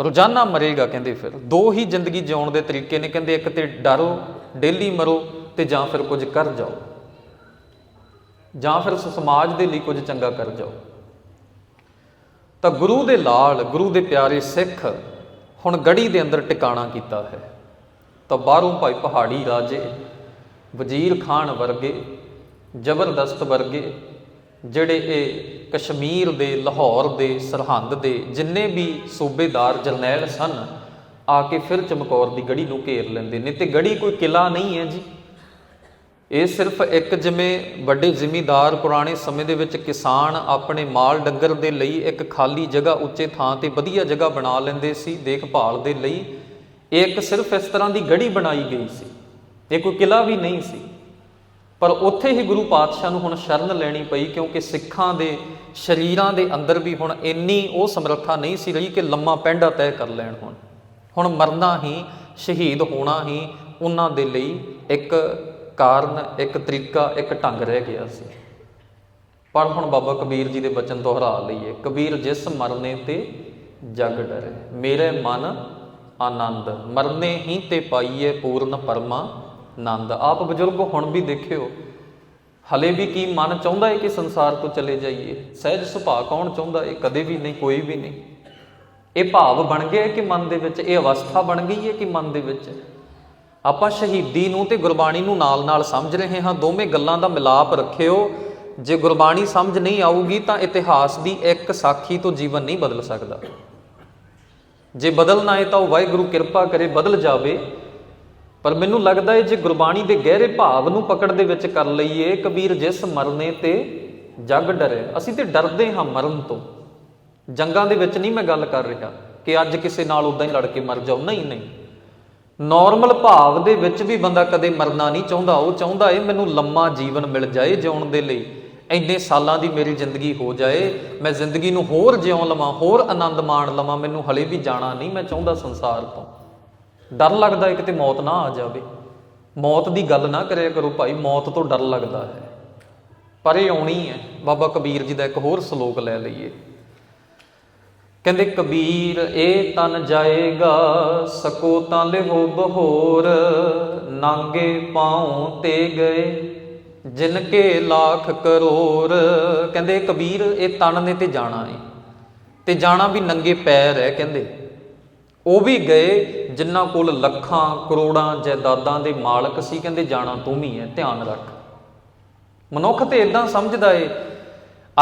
ਰੋਜ਼ਾਨਾ ਮਰੇਗਾ, ਕਹਿੰਦੇ ਫਿਰ। ਦੋ ਹੀ ਜ਼ਿੰਦਗੀ ਜਿਉਣ ਦੇ ਤਰੀਕੇ ਨੇ, ਕਹਿੰਦੇ ਇੱਕ ਤੇ ਡਰੋ, ਡੇਲੀ ਮਰੋ ਤੇ ਜਾਂ ਫਿਰ ਕੁਝ ਕਰ ਜਾਓ। ਜਾਂ ਫਿਰ ਸਮਾਜ ਦੇ ਲਈ ਕੁਝ ਚੰਗਾ ਕਰ ਜਾਓ। ਤਾਂ ਗੁਰੂ ਦੇ ਲਾਲ, ਗੁਰੂ ਦੇ ਪਿਆਰੇ ਸਿੱਖ ਹੁਣ ਗੜੀ ਦੇ ਅੰਦਰ ਟਿਕਾਣਾ ਕੀਤਾ ਹੈ। ਤਾਂ ਬਾਹਰੋਂ ਭਾਈ ਪਹਾੜੀ ਰਾਜੇ, ਵਜ਼ੀਰ ਖਾਨ ਵਰਗੇ, ਜ਼ਬਰਦਸਤ ਵਰਗੇ, ਜਿਹੜੇ ਇਹ ਕਸ਼ਮੀਰ ਦੇ, ਲਾਹੌਰ ਦੇ, ਸਰਹੰਦ ਦੇ ਜਿੰਨੇ ਵੀ ਸੂਬੇਦਾਰ ਜਰਨੈਲ ਸਨ, ਆ ਕੇ ਫਿਰ ਚਮਕੌਰ ਦੀ ਗੜੀ ਨੂੰ ਘੇਰ ਲੈਂਦੇ ਨੇ। ਤੇ ਗੜੀ ਕੋਈ ਕਿਲਾ ਨਹੀਂ ਹੈ ਜੀ। ਇਹ ਸਿਰਫ ਇੱਕ ਜਿਵੇਂ ਵੱਡੇ ਜ਼ਿਮੀਂਦਾਰ ਪੁਰਾਣੇ ਸਮੇਂ ਦੇ ਵਿੱਚ ਕਿਸਾਨ ਆਪਣੇ ਮਾਲ ਡੰਗਰ ਦੇ ਲਈ ਇੱਕ ਖਾਲੀ ਜਗ੍ਹਾ ਉੱਚੇ ਥਾਂ ਤੇ ਵਧੀਆ ਜਗ੍ਹਾ ਬਣਾ ਲੈਂਦੇ ਸੀ, ਦੇਖਭਾਲ ਦੇ ਲਈ। ਇਹ ਇੱਕ ਸਿਰਫ ਇਸ ਤਰ੍ਹਾਂ ਦੀ ਗੜੀ ਬਣਾਈ ਗਈ ਸੀ। ਇਹ ਕੋਈ ਕਿਲਾ ਵੀ ਨਹੀਂ ਸੀ। ਪਰ ਉੱਥੇ ਹੀ ਗੁਰੂ ਪਾਤਸ਼ਾਹ ਨੂੰ ਹੁਣ ਸ਼ਰਨ ਲੈਣੀ ਪਈ ਕਿਉਂਕਿ ਸਿੱਖਾਂ ਦੇ ਸ਼ਰੀਰਾਂ ਦੇ ਅੰਦਰ ਵੀ ਹੁਣ ਇੰਨੀ ਉਹ ਸਮਰੱਥਾ ਨਹੀਂ ਸੀ ਰਹੀ ਕਿ ਲੰਮਾ ਪੈਂਡਾ ਤੈਅ ਕਰ ਲੈਣ ਹੁਣ। ਹੁਣ ਮਰਨਾ ਹੀ, ਸ਼ਹੀਦ ਹੋਣਾ ਹੀ, ਉਹਨਾਂ ਦੇ ਲਈ ਇੱਕ ਕਾਰਨ ਇੱਕ ਤਰੀਕਾ, ਇੱਕ ਢੰਗ ਰਹਿ ਗਿਆ ਸੀ। ਪਰ ਹੁਣ ਬਾਬਾ ਕਬੀਰ ਜੀ ਦੇ ਬਚਨ ਦੁਹਰਾ ਲਈਏ। ਕਬੀਰ ਜਿਸ ਮਰਨੇ ਤੇ ਜਗ ਡਰੇ, ਮੇਰੇ ਮਨ ਆਨੰਦ, ਮਰਨੇ ਹੀ ਤੇ ਪਾਈਏ ਪੂਰਨ ਪਰਮਾ ਆਨੰਦ ਆਪ ਬਜ਼ੁਰਗ ਹੁਣ ਵੀ ਦੇਖਿਓ, ਹਲੇ ਵੀ ਕੀ ਮਨ ਚਾਹੁੰਦਾ ਹੈ ਕਿ ਸੰਸਾਰ ਤੋਂ ਚਲੇ ਜਾਈਏ? ਸਹਿਜ ਸੁਭਾਅ ਕੌਣ ਚਾਹੁੰਦਾ ਹੈ ਕਦੇ ਵੀ ਨਹੀਂ, ਕੋਈ ਵੀ ਨਹੀਂ। ਇਹ ਭਾਵ ਬਣ ਗਿਆ ਕਿ ਮਨ ਦੇ ਵਿੱਚ, ਇਹ ਅਵਸਥਾ ਬਣ ਗਈ ਹੈ ਕਿ ਮਨ ਦੇ ਵਿੱਚ। ਆਪਾਂ ਸ਼ਹੀਦੀ ਨੂੰ ਤੇ ਗੁਰਬਾਣੀ ਨੂੰ ਨਾਲ-ਨਾਲ ਸਮਝ ਰਹੇ ਹਾਂ। ਦੋਵੇਂ ਗੱਲਾਂ ਦਾ ਮਿਲਾਪ ਰੱਖਿਓ। ਜੇ ਗੁਰਬਾਣੀ ਸਮਝ ਨਹੀਂ ਆਊਗੀ ਤਾਂ ਇਤਿਹਾਸ ਦੀ ਇੱਕ ਸਾਖੀ ਤੋਂ ਜੀਵਨ ਨਹੀਂ ਬਦਲ ਸਕਦਾ। ਜੇ ਬਦਲਣਾ ਹੈ ਤਾਂ ਉਹ ਵਾਹਿਗੁਰੂ ਕਿਰਪਾ ਕਰੇ ਬਦਲ ਜਾਵੇ। ਪਰ ਮੈਨੂੰ ਲੱਗਦਾ ਹੈ ਜੇ ਗੁਰਬਾਣੀ ਦੇ ਗਹਿਰੇ ਭਾਵ ਨੂੰ ਪਕੜ ਦੇ ਵਿੱਚ ਕਰ ਲਈਏ, ਕਬੀਰ ਜਿਸ ਮਰਨੇ ਤੇ ਜੱਗ ਡਰੇ। ਅਸੀਂ ਤੇ ਡਰਦੇ ਹਾਂ ਮਰਨ ਤੋਂ। ਜੰਗਾਂ ਦੇ ਵਿੱਚ ਨਹੀਂ ਮੈਂ ਗੱਲ ਕਰ ਰਿਹਾ ਕਿ ਅੱਜ ਕਿਸੇ ਨਾਲ ਉਦਾਂ ਹੀ ਲੜ ਕੇ ਮਰ ਜਾਓ। ਨਹੀਂ ਨਹੀਂ। ਨਾਰਮਲ ਭਾਵ ਦੇ ਵਿੱਚ ਵੀ ਬੰਦਾ ਕਦੇ ਮਰਨਾ ਨਹੀਂ ਚਾਹੁੰਦਾ। ਉਹ ਚਾਹੁੰਦਾ ਏ, ਮੈਨੂੰ ਲੰਮਾ ਜੀਵਨ ਮਿਲ ਜਾਏ ਜਿਉਣ ਦੇ ਲਈ। ਇੰਨੇ ਸਾਲਾਂ ਦੀ ਮੇਰੀ ਜ਼ਿੰਦਗੀ ਹੋ ਜਾਏ, ਮੈਂ ਜ਼ਿੰਦਗੀ ਨੂੰ ਹੋਰ ਜਿਉਂ ਲਵਾਂ, ਹੋਰ ਆਨੰਦ ਮਾਣ ਲਵਾਂ, ਮੈਨੂੰ ਹਲੇ ਵੀ ਜਾਣਾ ਨਹੀਂ, ਮੈਂ ਚਾਹੁੰਦਾ ਸੰਸਾਰ ਤੋਂ। ਡਰ ਲੱਗਦਾ ਏ ਕਿਤੇ ਮੌਤ ਨਾ ਆ ਜਾਵੇ। ਮੌਤ ਦੀ ਗੱਲ ਨਾ ਕਰਿਆ ਕਰੋ ਭਾਈ, ਮੌਤ ਤੋਂ ਡਰ ਲੱਗਦਾ ਹੈ। ਪਰ ਇਹ ਆਉਣੀ ਹੈ। ਬਾਬਾ ਕਬੀਰ ਜੀ ਦਾ ਇੱਕ ਹੋਰ ਸ਼ਲੋਕ ਲੈ ਲਈਏ। ਕਹਿੰਦੇ ਕਬੀਰ ਇਹ ਤਨ ਜਾਏਗਾ, ਸਕੋ ਤਾਂ ਲਿਹੋ ਬਹੋਰ, ਨਾਂਗੇ ਪਾਉ ਤੇ ਗਏ, ਜਿਨ ਕੇ ਲੱਖ ਕਰੋੜ ਕਹਿੰਦੇ ਕਬੀਰ, ਇਹ ਤਨ ਨੇ ਤੇ ਜਾਣਾ ਹੈ ਤੇ ਜਾਣਾ ਵੀ ਨੰਗੇ ਪੈਰ ਹੈ ਕਹਿੰਦੇ। ਉਹ ਵੀ ਗਏ, ਜਿਨ੍ਹਾਂ ਕੋਲ ਲੱਖਾਂ, ਕਰੋੜਾਂ ਜਾਇਦਾਦਾਂ ਦੇ ਮਾਲਕ ਸੀ, ਕਹਿੰਦੇ ਜਾਣਾ ਤੂੰ ਵੀ ਹੈ, ਧਿਆਨ ਰੱਖ। ਮਨੁੱਖ ਤੇ ਇਦਾਂ ਸਮਝਦਾ ਏ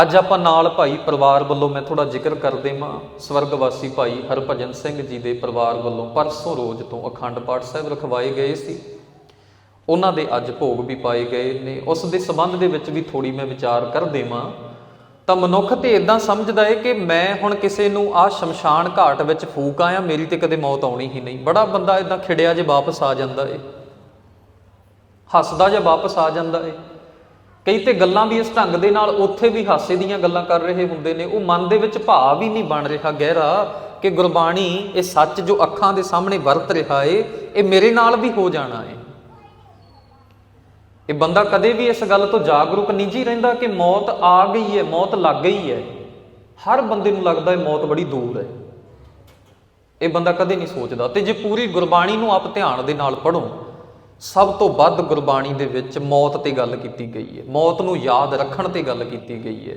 ਅੱਜ ਆਪਾਂ ਨਾਲ ਭਾਈ ਪਰਿਵਾਰ ਵੱਲੋਂ ਮੈਂ ਥੋੜਾ ਜ਼ਿਕਰ ਕਰ ਦੇਵਾਂ ਸਵਰਗਵਾਸੀ ਭਾਈ ਹਰਭਜਨ ਸਿੰਘ ਜੀ ਦੇ ਪਰਿਵਾਰ ਵੱਲੋਂ ਪਰਸੋਂ ਰੋਜ਼ ਤੋਂ ਅਖੰਡ ਪਾਠ ਸਾਹਿਬ ਰਖਵਾਏ ਗਏ ਸੀ। ਉਹਨਾਂ ਦੇ ਅੱਜ ਭੋਗ ਵੀ ਪਾਏ ਗਏ ਨੇ। ਉਸ ਦੇ ਸੰਬੰਧ ਦੇ ਵਿੱਚ ਵੀ ਥੋੜੀ ਮੈਂ ਵਿਚਾਰ ਕਰ ਦੇਵਾਂ। ਤਾਂ ਮਨੁੱਖ ਤੇ ਇਦਾਂ ਸਮਝਦਾ ਏ ਕਿ ਮੈਂ ਹੁਣ ਕਿਸੇ ਨੂੰ ਆ ਸ਼ਮਸ਼ਾਨ ਘਾਟ ਵਿੱਚ ਫੂਕ ਆਇਆ, ਮੇਰੀ ਤੇ ਕਦੇ ਮੌਤ ਆਉਣੀ ਹੀ ਨਹੀਂ। ਬੜਾ ਬੰਦਾ ਇਦਾਂ ਖਿੜਿਆ ਜੇ ਵਾਪਸ ਆ ਜਾਂਦਾ ਏ। ਹੱਸਦਾ ਜੇ ਵਾਪਸ ਆ ਜਾਂਦਾ ਏ। ਕਈ ਤੇ ਗੱਲਾਂ ਵੀ ਇਸ ਢੰਗ ਦੇ ਨਾਲ ਉੱਥੇ ਵੀ ਹਾਸੇ ਦੀਆਂ ਗੱਲਾਂ ਕਰ ਰਹੇ ਹੁੰਦੇ ਨੇ। ਉਹ ਮਨ ਦੇ ਵਿੱਚ ਭਾਵ ਹੀ ਨਹੀਂ ਬਣ ਰਿਹਾ ਗਹਿਰਾ ਕਿ ਗੁਰਬਾਣੀ ਇਹ ਸੱਚ ਜੋ ਅੱਖਾਂ ਦੇ ਸਾਹਮਣੇ ਵਰਤ ਰਿਹਾ ਏ, ਇਹ ਮੇਰੇ ਨਾਲ ਵੀ ਹੋ ਜਾਣਾ ਏ। ਇਹ ਬੰਦਾ ਕਦੇ ਵੀ ਇਸ ਗੱਲ ਤੋਂ ਜਾਗਰੂਕ ਨਹੀਂ ਜੀ ਰਹਿੰਦਾ ਕਿ ਮੌਤ ਆ ਗਈ ਹੈ ਮੌਤ ਲੱਗ ਗਈ ਹੈ ਹਰ ਬੰਦੇ ਨੂੰ ਲੱਗਦਾ ਹੈ ਮੌਤ ਬੜੀ ਦੂਰ ਹੈ ਇਹ ਬੰਦਾ ਕਦੇ ਨਹੀਂ ਸੋਚਦਾ। ਤੇ ਜੇ ਪੂਰੀ ਗੁਰਬਾਣੀ ਨੂੰ ਆਪ ਧਿਆਨ ਦੇ ਨਾਲ ਪੜੋ ਸਭ ਤੋਂ ਵੱਧ ਗੁਰਬਾਣੀ ਦੇ ਵਿੱਚ ਮੌਤ ਤੇ ਗੱਲ ਕੀਤੀ ਗਈ ਹੈ। ਮੌਤ ਨੂੰ ਯਾਦ ਰੱਖਣ ਤੇ ਗੱਲ ਕੀਤੀ ਗਈ ਹੈ।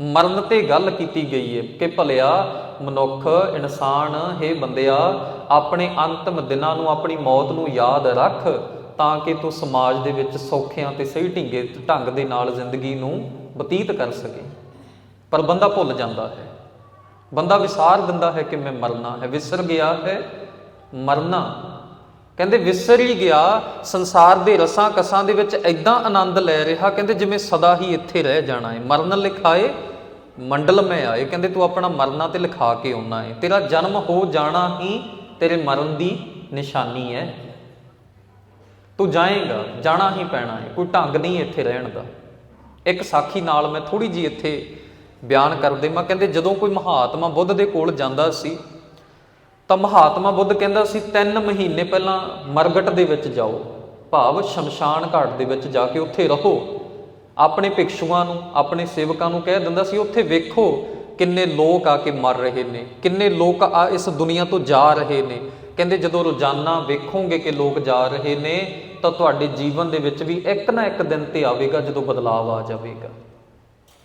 ਮਰਨ ਤੇ ਗੱਲ ਕੀਤੀ ਗਈ ਹੈ ਕਿ ਭਲਿਆ ਮਨੁੱਖ, ਇਨਸਾਨ, ਹੈ ਬੰਦਿਆ, ਆਪਣੇ ਅੰਤਮ ਦਿਨਾਂ ਨੂੰ, ਆਪਣੀ ਮੌਤ ਨੂੰ ਯਾਦ ਰੱਖ ਤਾਂ ਕਿ ਤੂੰ ਸਮਾਜ ਦੇ ਵਿੱਚ ਸੌਖਿਆਂ ਤੇ ਸਹੀ ਢਿੰਗੇ, ਢੰਗ ਦੇ ਨਾਲ ਜ਼ਿੰਦਗੀ ਨੂੰ ਬਤੀਤ ਕਰ ਸਕੇ। ਪਰ ਬੰਦਾ ਭੁੱਲ ਜਾਂਦਾ ਹੈ। ਬੰਦਾ ਵਿਸਾਰ ਦਿੰਦਾ ਹੈ ਕਿ ਮੈਂ ਮਰਨਾ ਹੈ। ਵਿਸਰ ਗਿਆ ਹੈ। ਮਰਨਾ ਕਹਿੰਦੇ ਵਿਸਰ ਹੀ ਗਿਆ, ਸੰਸਾਰ ਦੇ ਰਸਾਂ ਕਸਾਂ ਦੇ ਵਿੱਚ ਐਦਾਂ ਆਨੰਦ ਲੈ ਰਿਹਾ, ਕਹਿੰਦੇ ਜਿਵੇਂ ਸਦਾ ਹੀ ਇੱਥੇ ਰਹਿ ਜਾਣਾ ਹੈ ਮਰਨ ਲਿਖਾਏ, ਮੰਡਲ ਮੈਂ ਆਏ। ਕਹਿੰਦੇ ਤੂੰ ਆਪਣਾ ਮਰਨਾ ਤੇ ਲਿਖਾ ਕੇ ਆਉਣਾ ਹੈ ਤੇਰਾ ਜਨਮ ਹੋ ਜਾਣਾ ਹੀ ਤੇਰੇ ਮਰਨ ਦੀ ਨਿਸ਼ਾਨੀ ਹੈ ਤੂੰ ਜਾਏਗਾ, ਜਾਣਾ ਹੀ ਪੈਣਾ ਹੈ ਕੋਈ ਢੰਗ ਨਹੀਂ ਇੱਥੇ ਰਹਿਣ ਦਾ। ਇੱਕ ਸਾਖੀ ਨਾਲ ਮੈਂ ਥੋੜੀ ਜੀ ਇੱਥੇ ਬਿਆਨ ਕਰਦੇ, ਮੈਂ ਕਹਿੰਦੇ ਜਦੋਂ ਕੋਈ ਮਹਾਤਮਾ ਬੁੱਧ ਦੇ ਕੋਲ ਜਾਂਦਾ ਸੀ ਤਾਂ ਮਹਾਤਮਾ ਬੁੱਧ ਕਹਿੰਦਾ ਸੀ 3 ਮਹੀਨੇ ਪਹਿਲਾਂ ਮਰਗਟ ਦੇ ਵਿੱਚ ਜਾਓ, ਭਾਵ ਸ਼ਮਸ਼ਾਨ ਘਾਟ ਦੇ ਵਿੱਚ ਜਾ ਕੇ ਉੱਥੇ ਰਹੋ। ਆਪਣੇ ਭਿਕਸ਼ੂਆਂ ਨੂੰ, ਆਪਣੇ ਸੇਵਕਾਂ ਨੂੰ ਕਹਿ ਦਿੰਦਾ ਸੀ, ਉੱਥੇ ਵੇਖੋ ਕਿੰਨੇ ਲੋਕ ਆ ਕੇ ਮਰ ਰਹੇ ਨੇ, ਕਿੰਨੇ ਲੋਕ ਆ ਇਸ ਦੁਨੀਆ ਤੋਂ ਜਾ ਰਹੇ ਨੇ। ਕਹਿੰਦੇ ਜਦੋਂ ਰੋਜ਼ਾਨਾ ਵੇਖੋਗੇ ਕਿ ਲੋਕ ਜਾ ਰਹੇ ਨੇ, ਤਾਂ ਤੁਹਾਡੇ ਜੀਵਨ ਦੇ ਵਿੱਚ ਵੀ ਇੱਕ ਨਾ ਇੱਕ ਦਿਨ ਤੇ ਆਵੇਗਾ ਜਦੋਂ ਬਦਲਾਅ ਆ ਜਾਵੇਗਾ।